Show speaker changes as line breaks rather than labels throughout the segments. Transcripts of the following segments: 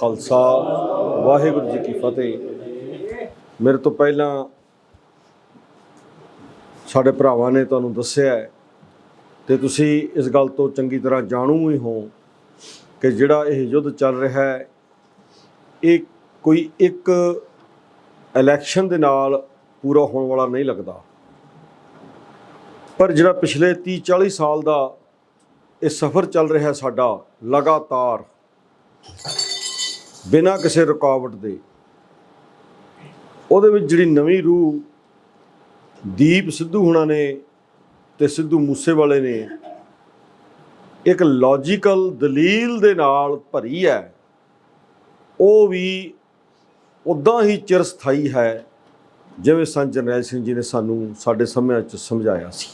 ਖਾਲਸਾ, ਵਾਹਿਗੁਰੂ ਜੀ ਕੀ ਫਤਿਹ। ਮੇਰੇ ਤੋਂ ਪਹਿਲਾਂ ਸਾਡੇ ਭਰਾਵਾਂ ਨੇ ਤੁਹਾਨੂੰ ਦੱਸਿਆ ਹੈ ਤੇ ਤੁਸੀਂ ਇਸ ਗੱਲ ਤੋਂ ਚੰਗੀ ਤਰ੍ਹਾਂ ਜਾਣੂ ਹੀ ਹੋ ਕਿ ਜਿਹੜਾ ਇਹ ਯੁੱਧ ਚੱਲ ਰਿਹਾ ਹੈ, ਇਹ ਕੋਈ ਇੱਕ ਇਲੈਕਸ਼ਨ ਦੇ ਨਾਲ ਪੂਰਾ ਹੋਣ ਵਾਲਾ ਨਹੀਂ ਲੱਗਦਾ। ਪਰ ਜਿਹੜਾ ਪਿਛਲੇ 30 40 ਸਾਲ ਦਾ ਇਹ ਸਫ਼ਰ ਚੱਲ ਰਿਹਾ ਸਾਡਾ, ਲਗਾਤਾਰ ਬਿਨਾਂ ਕਿਸੇ ਰੁਕਾਵਟ ਦੇ। ਉਹਦੇ ਵਿੱਚ ਜਿਹੜੀ ਨਵੀਂ ਰੂਹ ਦੀਪ ਸਿੱਧੂ ਹੁਣਾਂ ਨੇ ਤੇ ਸਿੱਧੂ ਮੂਸੇਵਾਲੇ ਨੇ, ਇੱਕ ਲੌਜੀਕਲ ਦਲੀਲ ਦੇ ਨਾਲ ਭਰੀ ਹੈ। ਉਹ ਵੀ ਉਦਾਂ ਹੀ ਚਿਰਸਥਾਈ ਹੈ, ਜਿਵੇਂ ਸੰਤ ਜਰਨੈਲ ਸਿੰਘ ਜੀ ਨੇ ਸਾਨੂੰ ਸਾਡੇ ਸਮਿਆਂ 'ਚ ਸਮਝਾਇਆ ਸੀ।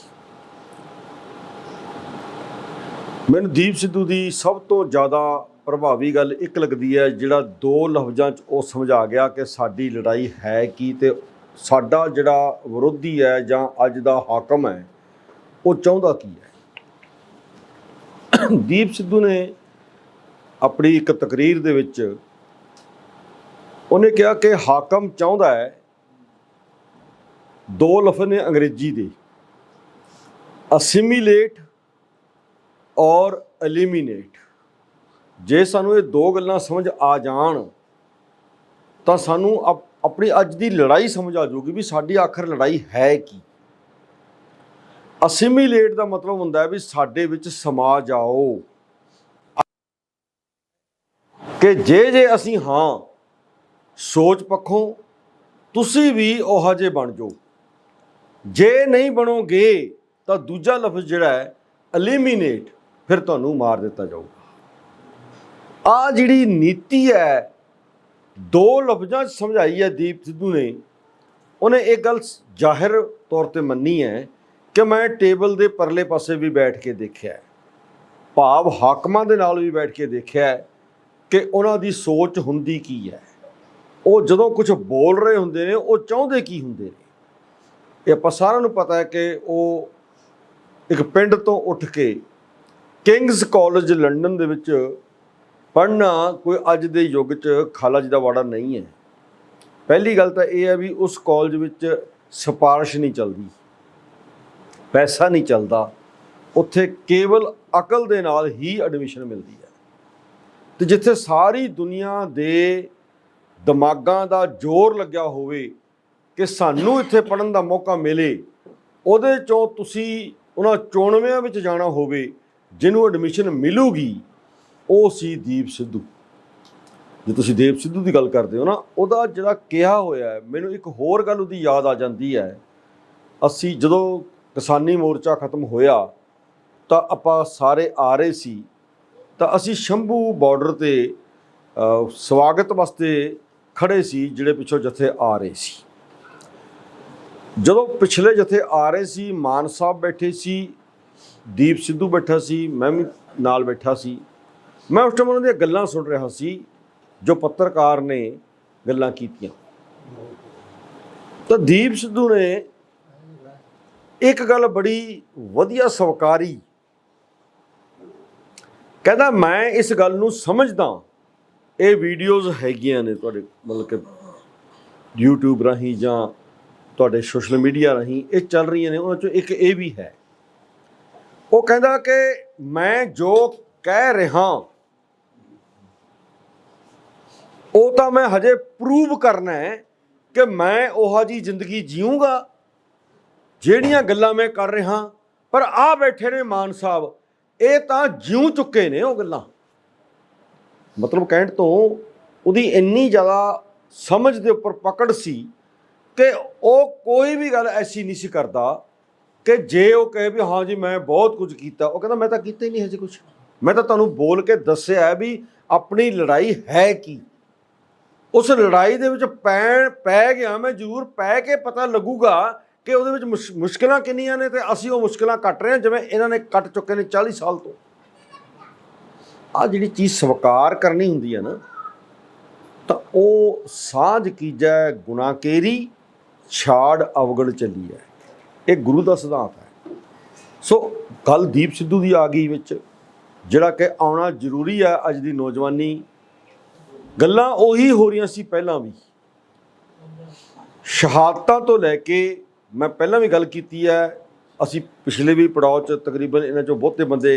ਮੈਨੂੰ ਦੀਪ ਸਿੱਧੂ ਦੀ ਸਭ ਤੋਂ ਜ਼ਿਆਦਾ ਪ੍ਰਭਾਵੀ ਗੱਲ ਇੱਕ ਲੱਗਦੀ ਹੈ, ਜਿਹੜਾ ਦੋ ਲਫ਼ਜ਼ਾਂ 'ਚ ਉਹ ਸਮਝਾ ਗਿਆ ਕਿ ਸਾਡੀ ਲੜਾਈ ਹੈ ਕੀ ਤੇ ਸਾਡਾ ਜਿਹੜਾ ਵਿਰੋਧੀ ਹੈ ਜਾਂ ਅੱਜ ਦਾ ਹਾਕਮ ਹੈ, ਉਹ ਚਾਹੁੰਦਾ ਕੀ ਹੈ? ਦੀਪ ਸਿੱਧੂ ਨੇ ਆਪਣੀ ਇੱਕ ਤਕਰੀਰ ਦੇ ਵਿੱਚ ਉਹਨੇ ਕਿਹਾ ਕਿ ਹਾਕਮ ਚਾਹੁੰਦਾ ਹੈ, ਦੋ ਲਫ਼ਜ਼ ਨੇ ਅੰਗਰੇਜ਼ੀ ਦੇ, ਅਸਿਮੀਲੇਟ ਔਰ ਐਲੀਮੀਨੇਟ। ਜੇ ਸਾਨੂੰ ਇਹ ਦੋ ਗੱਲਾਂ ਸਮਝ ਆ ਜਾਣ, ਤਾਂ ਸਾਨੂੰ ਆਪਣੀ ਅੱਜ ਦੀ ਲੜਾਈ ਸਮਝ ਆ ਜਾਊਗੀ ਵੀ ਸਾਡੀ ਆਖਰ ਲੜਾਈ ਹੈ ਕੀ। ਅਸਿਮੀਲੇਟ ਦਾ ਮਤਲਬ ਹੁੰਦਾ ਹੈ ਵੀ ਸਾਡੇ ਵਿੱਚ ਸਮਾ ਜਾਓ ਕਿ ਜੇ ਜੇ ਅਸੀਂ ਹਾਂ, ਸੋਚ ਪੱਖੋਂ ਤੁਸੀਂ ਵੀ ਉਹ ਜਿਹੇ ਬਣ ਜਾਓ। ਜੇ ਨਹੀਂ ਬਣੋਗੇ, ਤਾਂ ਦੂਜਾ ਲਫ਼ਜ਼ ਜਿਹੜਾ ਹੈ ਐਲੀਮੀਨੇਟ ਫਿਰ ਤੁਹਾਨੂੰ ਮਾਰ ਦਿੱਤਾ ਜਾਊਗਾ। ਆ ਜਿਹੜੀ ਨੀਤੀ ਹੈ, ਦੋ ਲਫ਼ਜ਼ਾਂ 'ਚ ਸਮਝਾਈ ਹੈ ਦੀਪ ਸਿੱਧੂ ਨੇ। ਉਹਨੇ ਇਹ ਗੱਲ ਜ਼ਾਹਿਰ ਤੌਰ ਤੇ ਮੰਨੀ ਹੈ ਕਿ ਮੈਂ ਟੇਬਲ ਦੇ ਪਰਲੇ ਪਾਸੇ ਵੀ ਬੈਠ ਕੇ ਦੇਖਿਆ ਭਾਵ ਹਾਕਮਾਂ ਦੇ ਨਾਲ ਵੀ ਬੈਠ ਕੇ ਦੇਖਿਆ ਕਿ ਉਹਨਾਂ ਦੀ ਸੋਚ ਹੁੰਦੀ ਕੀ ਹੈ। ਉਹ ਜਦੋਂ ਕੁਝ ਬੋਲ ਰਹੇ ਹੁੰਦੇ ਨੇ, ਉਹ ਚਾਹੁੰਦੇ ਕੀ ਹੁੰਦੇ ਨੇ? ਇਹ ਆਪਾਂ ਸਾਰਿਆਂ ਨੂੰ ਪਤਾ ਹੈ ਕਿ ਉਹ ਇੱਕ ਪਿੰਡ ਤੋਂ ਉੱਠ ਕੇ ਕਿੰਗਸ ਕਾਲਜ ਲੰਡਨ ਦੇ ਵਿੱਚ ਪੜ੍ਹਨਾ ਕੋਈ ਅੱਜ ਦੇ ਯੁੱਗ 'ਚ ਖਾਲਜ ਦਾ ਵਾੜਾ ਨਹੀਂ ਹੈ। ਪਹਿਲੀ ਗੱਲ ਤਾਂ ਇਹ ਹੈ ਵੀ ਉਸ ਕਾਲਜ ਵਿੱਚ ਸਿਫਾਰਿਸ਼ ਨਹੀਂ ਚੱਲਦੀ। ਪੈਸਾ ਨਹੀਂ ਚੱਲਦਾ। ਉੱਥੇ ਕੇਵਲ ਅਕਲ ਦੇ ਨਾਲ ਹੀ ਐਡਮਿਸ਼ਨ ਮਿਲਦੀ ਹੈ। ਤੇ ਜਿੱਥੇ ਸਾਰੀ ਦੁਨੀਆ ਦੇ ਦਿਮਾਗਾਂ ਦਾ ਜ਼ੋਰ ਲੱਗਿਆ ਹੋਵੇ ਕਿ ਸਾਨੂੰ ਇੱਥੇ ਪੜਨ ਦਾ ਮੌਕਾ ਮਿਲੇ, ਉਹਦੇ ਚੋਂ ਤੁਸੀਂ ਉਹਨਾਂ 94 ਵਿੱਚ ਜਾਣਾ ਹੋਵੇ, ਜਿਹਨੂੰ ਐਡਮਿਸ਼ਨ ਮਿਲੂਗੀ ਉਹ ਸੀ ਦੀਪ ਸਿੱਧੂ। ਜੇ ਤੁਸੀਂ ਦੀਪ ਸਿੱਧੂ ਦੀ ਗੱਲ ਕਰਦੇ ਹੋ ਨਾ, ਉਹਦਾ ਜਿਹੜਾ ਕਿਹਾ ਹੋਇਆ ਮੈਨੂੰ ਇੱਕ ਹੋਰ ਗੱਲ ਉਹਦੀ ਯਾਦ ਆ ਜਾਂਦੀ ਹੈ। ਅਸੀਂ ਜਦੋਂ ਕਿਸਾਨੀ ਮੋਰਚਾ ਖਤਮ ਹੋਇਆ, ਤਾਂ ਆਪਾਂ ਸਾਰੇ ਆ ਰਹੇ ਸੀ। ਤਾਂ ਅਸੀਂ ਸ਼ੰਭੂ ਬਾਰਡਰ ਤੇ ਸਵਾਗਤ ਵਾਸਤੇ ਖੜੇ ਸੀ, ਜਿਹੜੇ ਪਿੱਛੋਂ ਜਥੇ ਆ ਰਹੇ ਸੀ। ਜਦੋਂ ਪਿਛਲੇ ਜਥੇ ਆ ਰਹੇ ਸੀ, ਮਾਨ ਸਾਹਿਬ ਬੈਠੇ ਸੀ, ਦੀਪ ਸਿੱਧੂ ਬੈਠਾ ਸੀ, ਮੈਂ ਵੀ ਨਾਲ ਬੈਠਾ ਸੀ। ਮੈਂ ਉਸ ਟਾਈਮ ਉਹਨਾਂ ਦੀਆਂ ਗੱਲਾਂ ਸੁਣ ਰਿਹਾ ਸੀ, ਜੋ ਪੱਤਰਕਾਰ ਨੇ ਗੱਲਾਂ ਕੀਤੀਆਂ। ਤਾਂ ਦੀਪ ਸਿੱਧੂ ਨੇ ਇੱਕ ਗੱਲ ਬੜੀ ਵਧੀਆ ਸਵਕਾਰੀ। ਕਹਿੰਦਾ, ਮੈਂ ਇਸ ਗੱਲ ਨੂੰ ਸਮਝਦਾ ਇਹ ਵੀਡੀਓਜ਼ ਹੈਗੀਆਂ ਨੇ ਤੁਹਾਡੇ ਮਤਲਬ ਕਿ YouTube ਰਾਹੀਂ ਜਾਂ ਤੁਹਾਡੇ ਸੋਸ਼ਲ ਮੀਡੀਆ ਰਾਹੀਂ ਇਹ ਚੱਲ ਰਹੀਆਂ ਨੇ, ਉਹਨਾਂ ਚੋਂ ਇੱਕ ਇਹ ਵੀ ਹੈ। ਉਹ ਕਹਿੰਦਾ ਕਿ ਮੈਂ ਜੋ ਕਹਿ ਰਿਹਾ ਉਹ ਤਾਂ ਮੈਂ ਹਜੇ ਪ੍ਰੂਵ ਕਰਨਾ ਹੈ ਕਿ ਮੈਂ ਉਹੋ ਜੀ ਜ਼ਿੰਦਗੀ ਜੀਊਂਗਾ, ਜਿਹੜੀਆਂ ਗੱਲਾਂ ਮੈਂ ਕਰ ਰਿਹਾ ਪਰ ਆ ਬੈਠੇ ਨੇ ਮਾਨ ਸਾਹਿਬ, ਇਹ ਤਾਂ ਜਿਉ ਚੁੱਕੇ ਨੇ ਉਹ ਗੱਲਾਂ। ਮਤਲਬ ਕਹਿਣ ਤੋਂ, ਉਹਦੀ ਇੰਨੀ ਜ਼ਿਆਦਾ ਸਮਝ ਦੇ ਉੱਪਰ ਪਕੜ ਸੀ ਕਿ ਉਹ ਕੋਈ ਵੀ ਗੱਲ ਐਸੀ ਨਹੀਂ ਸੀ ਕਰਦਾ ਕਿ ਜੇ ਉਹ ਕਹੇ ਵੀ ਹਾਂ ਜੀ, ਮੈਂ ਬਹੁਤ ਕੁਝ ਕੀਤਾ, ਉਹ ਕਹਿੰਦਾ, ਮੈਂ ਤਾਂ ਕੀਤਾ ਹੀ ਨਹੀਂ ਹਜੇ ਕੁਝ ਮੈਂ ਤਾਂ ਤੁਹਾਨੂੰ ਬੋਲ ਕੇ ਦੱਸਿਆ ਵੀ ਆਪਣੀ ਲੜਾਈ ਹੈ ਕੀ? ਉਸ ਲੜਾਈ ਦੇ ਵਿੱਚ ਪੈਣ, ਪੈ ਗਿਆ ਮੈਂ ਜ਼ਰੂਰ, ਪੈ ਕੇ ਪਤਾ ਲੱਗੂਗਾ ਕਿ ਉਹਦੇ ਵਿੱਚ ਮੁਸ਼- ਮੁਸ਼ਕਲਾਂ ਕਿੰਨੀਆਂ ਨੇ ਤੇ ਅਸੀਂ ਉਹ ਮੁਸ਼ਕਲਾਂ ਕੱਟ ਰਹੇ ਹਾਂ, ਜਿਵੇਂ ਇਹਨਾਂ ਨੇ ਕੱਟ ਚੁੱਕੇ ਨੇ 40 ਸਾਲ ਤੋਂ। ਆ ਜਿਹੜੀ ਚੀਜ਼ ਸਵਕਾਰ ਕਰਨੀ ਹੁੰਦੀ ਹੈ ਨਾ, ਤਾਂ ਉਹ ਸਾਂਝ ਕੀਜੈ ਗੁਨਾਕੇਰੀ ਛਾੜ ਅਵਗਣ ਚੱਲੀ ਹੈ। ਇਹ ਗੁਰੂ ਦਾ ਸਿਧਾਂਤ ਹੈ। ਸੋ ਗੱਲ ਦੀਪ ਸਿੱਧੂ ਦੀ ਆ ਗਈ ਵਿੱਚ, ਜਿਹੜਾ ਕਿ ਆਉਣਾ ਜ਼ਰੂਰੀ ਹੈ ਅੱਜ ਦੀ ਨੌਜਵਾਨੀ ਗੱਲਾਂ ਉਹੀ ਹੋ ਰਹੀਆਂ ਸੀ ਪਹਿਲਾਂ ਵੀ। ਸ਼ਹਾਦਤਾਂ ਤੋਂ ਲੈ ਕੇ ਮੈਂ ਪਹਿਲਾਂ ਵੀ ਗੱਲ ਕੀਤੀ ਹੈ, ਅਸੀਂ ਪਿਛਲੇ ਵੀ ਪੜਾਅ 'ਚ ਤਕਰੀਬਨ ਇਹਨਾਂ 'ਚੋਂ ਬਹੁਤੇ ਬੰਦੇ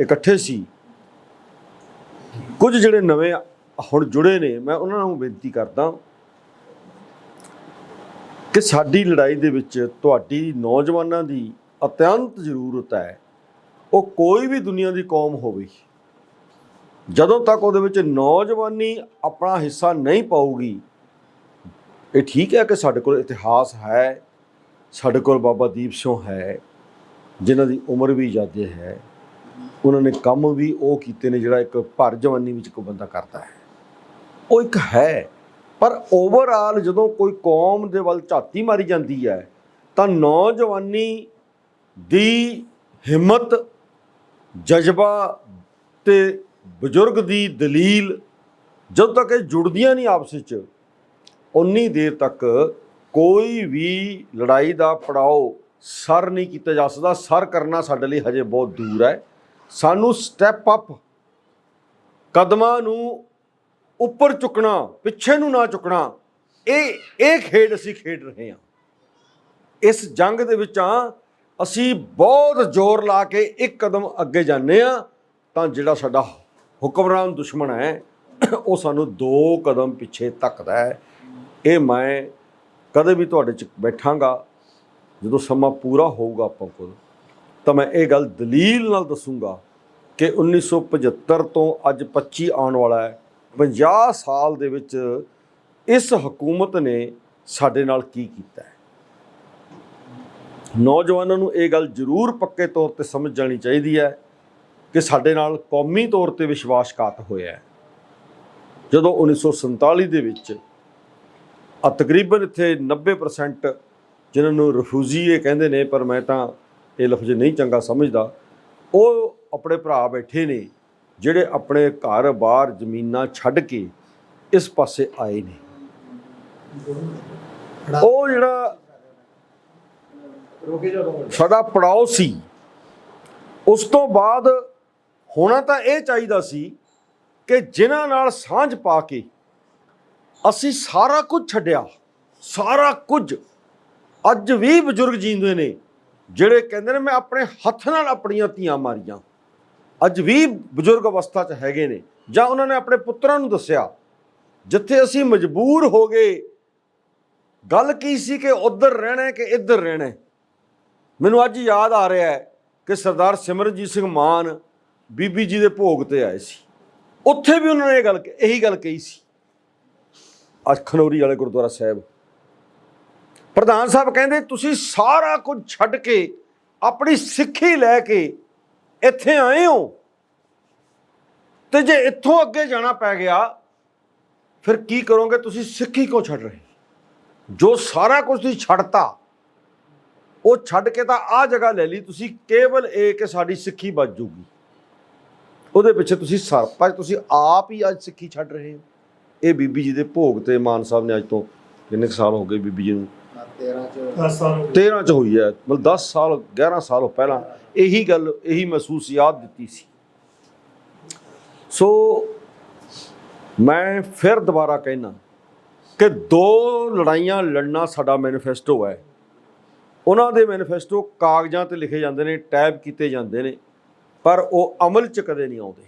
ਇਕੱਠੇ ਸੀ। ਕੁਝ ਜਿਹੜੇ ਨਵੇਂ ਹੁਣ ਜੁੜੇ ਨੇ, ਮੈਂ ਉਹਨਾਂ ਨੂੰ ਬੇਨਤੀ ਕਰਦਾ ਕਿ ਸਾਡੀ ਲੜਾਈ ਦੇ ਵਿੱਚ ਤੁਹਾਡੀ ਨੌਜਵਾਨਾਂ ਦੀ ਅਤਿਅੰਤ ਜ਼ਰੂਰਤ ਹੈ। ਉਹ ਕੋਈ ਵੀ ਦੁਨੀਆ ਦੀ ਕੌਮ ਹੋਵੇ ਜਦੋਂ ਤੱਕ ਉਹਦੇ ਵਿੱਚ ਨੌਜਵਾਨੀ ਆਪਣਾ ਹਿੱਸਾ ਨਹੀਂ ਪਾਊਗੀ, ਇਹ ਠੀਕ ਹੈ ਕਿ ਸਾਡੇ ਕੋਲ ਇਤਿਹਾਸ ਹੈ, ਸਾਡੇ ਕੋਲ ਬਾਬਾ ਦੀਪ ਸਿੰਘ ਹੈ, ਜਿਨ੍ਹਾਂ ਦੀ ਉਮਰ ਵੀ ਜ਼ਿਆਦਾ ਹੈ, ਉਹਨਾਂ ਨੇ ਕੰਮ ਵੀ ਉਹ ਕੀਤੇ ਨੇ ਜਿਹੜਾ ਇੱਕ ਭਰ ਜਵਾਨੀ ਵਿੱਚ ਕੋਈ ਬੰਦਾ ਕਰਦਾ ਹੈ। ਉਹ ਇੱਕ ਹੈ, ਪਰ ਓਵਰਆਲ ਜਦੋਂ ਕੋਈ ਕੌਮ ਦੇ ਵੱਲ ਝਾਤੀ ਮਾਰੀ ਜਾਂਦੀ ਹੈ, ਤਾਂ ਨੌਜਵਾਨੀ ਦੀ ਹਿੰਮਤ, ਜਜ਼ਬਾ ਤੇ ਬਜ਼ੁਰਗ ਦੀ ਦਲੀਲ ਜਦੋਂ ਤੱਕ ਇਹ ਜੁੜਦੀਆਂ ਨਹੀਂ ਆਪਸ ਵਿੱਚ ਉਨੀ ਦੇਰ ਤੱਕ ਕੋਈ ਵੀ ਲੜਾਈ ਦਾ ਪੜਾਓ ਸਰ ਨਹੀਂ ਕੀਤਾ ਜਾ ਸਕਦਾ। ਸਰ ਕਰਨਾ ਸਾਡੇ ਲਈ ਹਜੇ ਬਹੁਤ ਦੂਰ ਹੈ। ਸਾਨੂੰ ਸਟੈਪ ਅਪ ਕਦਮਾਂ ਨੂੰ ਉੱਪਰ ਚੁੱਕਣਾ, ਪਿੱਛੇ ਨੂੰ ਨਾ ਚੁੱਕਣਾ, ਇਹ ਇਹ ਖੇਡ ਅਸੀਂ ਖੇਡ ਰਹੇ ਹਾਂ। ਇਸ ਜੰਗ ਦੇ ਵਿੱਚ ਆ ਅਸੀਂ ਬਹੁਤ ਜ਼ੋਰ ਲਾ ਕੇ ਇੱਕ ਕਦਮ ਅੱਗੇ ਜਾਂਦੇ ਆ ਤਾਂ ਜਿਹੜਾ ਸਾਡਾ ਹੁਕਮਰਾਨ ਦੁਸ਼ਮਣ ਹੈ, ਉਹ ਸਾਨੂੰ ਦੋ ਕਦਮ ਪਿੱਛੇ ਧੱਕਦਾ ਹੈ। ਇਹ ਮੈਂ ਕਦੇ ਵੀ ਤੁਹਾਡੇ ਚ ਬੈਠਾਂਗਾ, ਜਦੋਂ ਸਮਾਂ ਪੂਰਾ ਹੋਊਗਾ ਆਪਾਂ ਕੋਲ, ਤਾਂ ਮੈਂ ਇਹ ਗੱਲ ਦਲੀਲ ਨਾਲ ਦੱਸੂਗਾ ਕਿ 1975 ਤੋਂ ਅੱਜ 25 ਆਉਣ ਵਾਲਾ ਹੈ। 50 ਸਾਲ ਦੇ ਵਿੱਚ ਇਸ ਹਕੂਮਤ ਨੇ ਸਾਡੇ ਨਾਲ ਕੀ ਕੀਤਾ ਹੈ। ਨੌਜਵਾਨਾਂ ਨੂੰ ਇਹ ਗੱਲ ਜ਼ਰੂਰ ਪੱਕੇ ਤੌਰ ਤੇ ਸਮਝ ਜਾਣੀ ਚਾਹੀਦੀ ਹੈ ਕਿ ਸਾਡੇ ਨਾਲ ਕੌਮੀ ਤੌਰ ਤੇ ਵਿਸ਼ਵਾਸਘਾਤ ਹੋਇਆ ਹੈ। ਜਦੋਂ 1947 ਦੇ ਵਿੱਚ ਆ ਤਕਰੀਬਨ ਇੱਥੇ 90% ਜਿਨ੍ਹਾਂ ਨੂੰ ਰਿਫਿਊਜੀ ਇਹ ਕਹਿੰਦੇ ਨੇ, ਪਰ ਮੈਂ ਤਾਂ ਇਹ ਲਫ਼ਜ਼ ਨਹੀਂ ਚੰਗਾ ਸਮਝਦਾ, ਉਹ ਆਪਣੇ ਭਰਾ ਬੈਠੇ ਨੇ, ਜਿਹੜੇ ਆਪਣੇ ਘਰ ਬਾਹਰ ਜ਼ਮੀਨਾਂ ਛੱਡ ਕੇ ਇਸ ਪਾਸੇ ਆਏ ਨੇ। ਉਹ ਜਿਹੜਾ ਸਾਡਾ ਪੜਾਓ ਸੀ, ਉਸ ਤੋਂ ਬਾਅਦ ਹੋਣਾ ਤਾਂ ਇਹ ਚਾਹੀਦਾ ਸੀ ਕਿ ਜਿਨ੍ਹਾਂ ਨਾਲ ਸਾਂਝ ਪਾ ਕੇ ਅਸੀਂ ਸਾਰਾ ਕੁਝ ਛੱਡਿਆ, ਸਾਰਾ ਕੁਝ। ਅੱਜ ਵੀ ਬਜ਼ੁਰਗ ਜੀਂਦੇ ਨੇ, ਜਿਹੜੇ ਕਹਿੰਦੇ ਨੇ, ਮੈਂ ਆਪਣੇ ਹੱਥ ਨਾਲ ਆਪਣੀਆਂ ਧੀਆਂ ਮਾਰੀਆਂ। ਅੱਜ ਵੀ ਬਜ਼ੁਰਗ ਅਵਸਥਾ 'ਚ ਹੈਗੇ ਨੇ। ਜਾਂ ਉਹਨਾਂ ਨੇ ਆਪਣੇ ਪੁੱਤਰਾਂ ਨੂੰ ਦੱਸਿਆ, ਜਿੱਥੇ ਅਸੀਂ ਮਜਬੂਰ ਹੋ ਗਏ, ਗੱਲ ਕੀ ਸੀ ਕਿ ਉਧਰ ਰਹਿਣਾ ਕਿ ਇੱਧਰ ਰਹਿਣਾ ਮੈਨੂੰ ਅੱਜ ਯਾਦ ਆ ਰਿਹਾ ਹੈ ਕਿ ਸਰਦਾਰ ਸਿਮਰਨਜੀਤ ਸਿੰਘ ਮਾਨ ਬੀਬੀ ਜੀ ਦੇ ਭੋਗ ਤੇ ਆਏ ਸੀ। ਉੱਥੇ ਵੀ ਉਹਨਾਂ ਨੇ ਇਹ ਗੱਲ ਇਹੀ ਗੱਲ ਕਹੀ ਸੀ। ਅੱਜ ਖਨੌਰੀ ਵਾਲੇ ਗੁਰਦੁਆਰਾ ਸਾਹਿਬ। ਪ੍ਰਧਾਨ ਸਾਹਿਬ ਕਹਿੰਦੇ, ਤੁਸੀਂ ਸਾਰਾ ਕੁਝ ਛੱਡ ਕੇ ਆਪਣੀ ਸਿੱਖੀ ਲੈ ਕੇ ਇੱਥੇ ਆਏ ਹੋ। ਤੇ ਜੇ ਇੱਥੋਂ ਅੱਗੇ ਜਾਣਾ ਪੈ ਗਿਆ, ਫਿਰ ਕੀ ਕਰੋਗੇ? ਤੁਸੀਂ ਸਿੱਖੀ ਕਿਉਂ ਛੱਡ ਰਹੇ? ਜੋ ਸਾਰਾ ਕੁਝ ਤੁਸੀਂ ਛੱਡਤਾ, ਉਹ ਛੱਡ ਕੇ ਤਾਂ ਆ ਜਗ੍ਹਾ ਲੈ ਲਈ। ਤੁਸੀਂ ਕੇਵਲ ਇਹ ਕਿ ਸਾਡੀ ਸਿੱਖੀ ਬਚ ਜੂਗੀ। ਉਹਦੇ ਪਿੱਛੇ ਤੁਸੀਂ ਸਰਪੰਚ ਤੁਸੀਂ ਆਪ ਹੀ ਅੱਜ ਸਿੱਖੀ ਛੱਡ ਰਹੇ ਹੋ। ਇਹ ਬੀਬੀ ਜੀ ਦੇ ਭੋਗ ਤੇ ਮਾਨ ਸਾਹਿਬ ਨੇ ਅੱਜ ਤੋਂ ਕਿੰਨੇ ਕੁ ਸਾਲ ਹੋ ਗਏ ਬੀਬੀ ਜੀ ਨੂੰ?
13 ਚ
10 ਸਾਲ ਹੋ ਗਏ।
13 ਚ ਹੋਈ ਹੈ। ਮਤਲਬ 10 ਸਾਲ 11 ਸਾਲ ਪਹਿਲਾਂ ਇਹੀ ਗੱਲ ਇਹੀ ਮਹਿਸੂਸ ਯਾਦ ਦਿੱਤੀ ਸੀ। ਸੋ ਮੈਂ ਫਿਰ ਦੁਬਾਰਾ ਕਹਿਣਾ ਕਿ ਦੋ ਲੜਾਈਆਂ ਲੜਨਾ ਸਾਡਾ ਮੈਨੀਫੈਸਟੋ ਹੈ। ਉਹਨਾਂ ਦੇ ਮੈਨੀਫੈਸਟੋ ਕਾਗਜ਼ਾਂ ਤੇ ਲਿਖੇ ਜਾਂਦੇ ਨੇ ਟਾਈਪ ਕੀਤੇ ਜਾਂਦੇ ਨੇ। ਪਰ ਉਹ ਅਮਲ 'ਚ ਕਦੇ ਨਹੀਂ ਆਉਂਦੇ।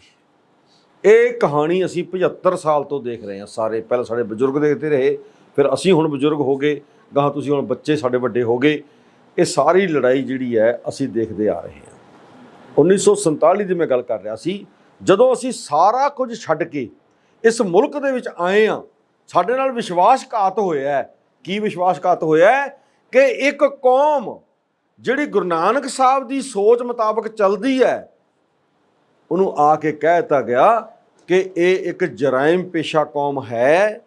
ਇਹ ਕਹਾਣੀ ਅਸੀਂ 75 ਸਾਲ ਤੋਂ ਦੇਖ ਰਹੇ ਹਾਂ। ਸਾਰੇ ਪਹਿਲਾਂ ਸਾਡੇ ਬਜ਼ੁਰਗ ਦੇਖਦੇ ਰਹੇ, ਫਿਰ ਅਸੀਂ ਹੁਣ ਬਜ਼ੁਰਗ ਹੋ ਗਏ, ਗਾਹਾਂ ਤੁਸੀਂ ਹੁਣ ਬੱਚੇ ਸਾਡੇ ਵੱਡੇ ਹੋ ਗਏ। ਇਹ ਸਾਰੀ ਲੜਾਈ ਜਿਹੜੀ ਹੈ, ਅਸੀਂ ਦੇਖਦੇ ਆ ਰਹੇ ਹਾਂ। 1947 ਦੀ ਮੈਂ ਗੱਲ ਕਰ ਰਿਹਾ ਸੀ, ਜਦੋਂ ਅਸੀਂ ਸਾਰਾ ਕੁਝ ਛੱਡ ਕੇ ਇਸ ਮੁਲਕ ਦੇ ਵਿੱਚ ਆਏ ਆ ਸਾਡੇ ਨਾਲ ਵਿਸ਼ਵਾਸਘਾਤ ਹੋਇਆ ਕੀ ਵਿਸ਼ਵਾਸਘਾਤ ਹੋਇਆ ਕਿ ਇੱਕ ਕੌਮ ਜਿਹੜੀ ਗੁਰੂ ਨਾਨਕ ਸਾਹਿਬ ਦੀ ਸੋਚ ਮੁਤਾਬਕ ਚੱਲਦੀ ਹੈ ਉਹਨੂੰ ਆ ਕੇ ਕਹਿ ਦਿੱਤਾ ਗਿਆ ਕਿ ਇਹ ਇੱਕ ਜਰਾਇਮ ਪੇਸ਼ਾ ਕੌਮ ਹੈ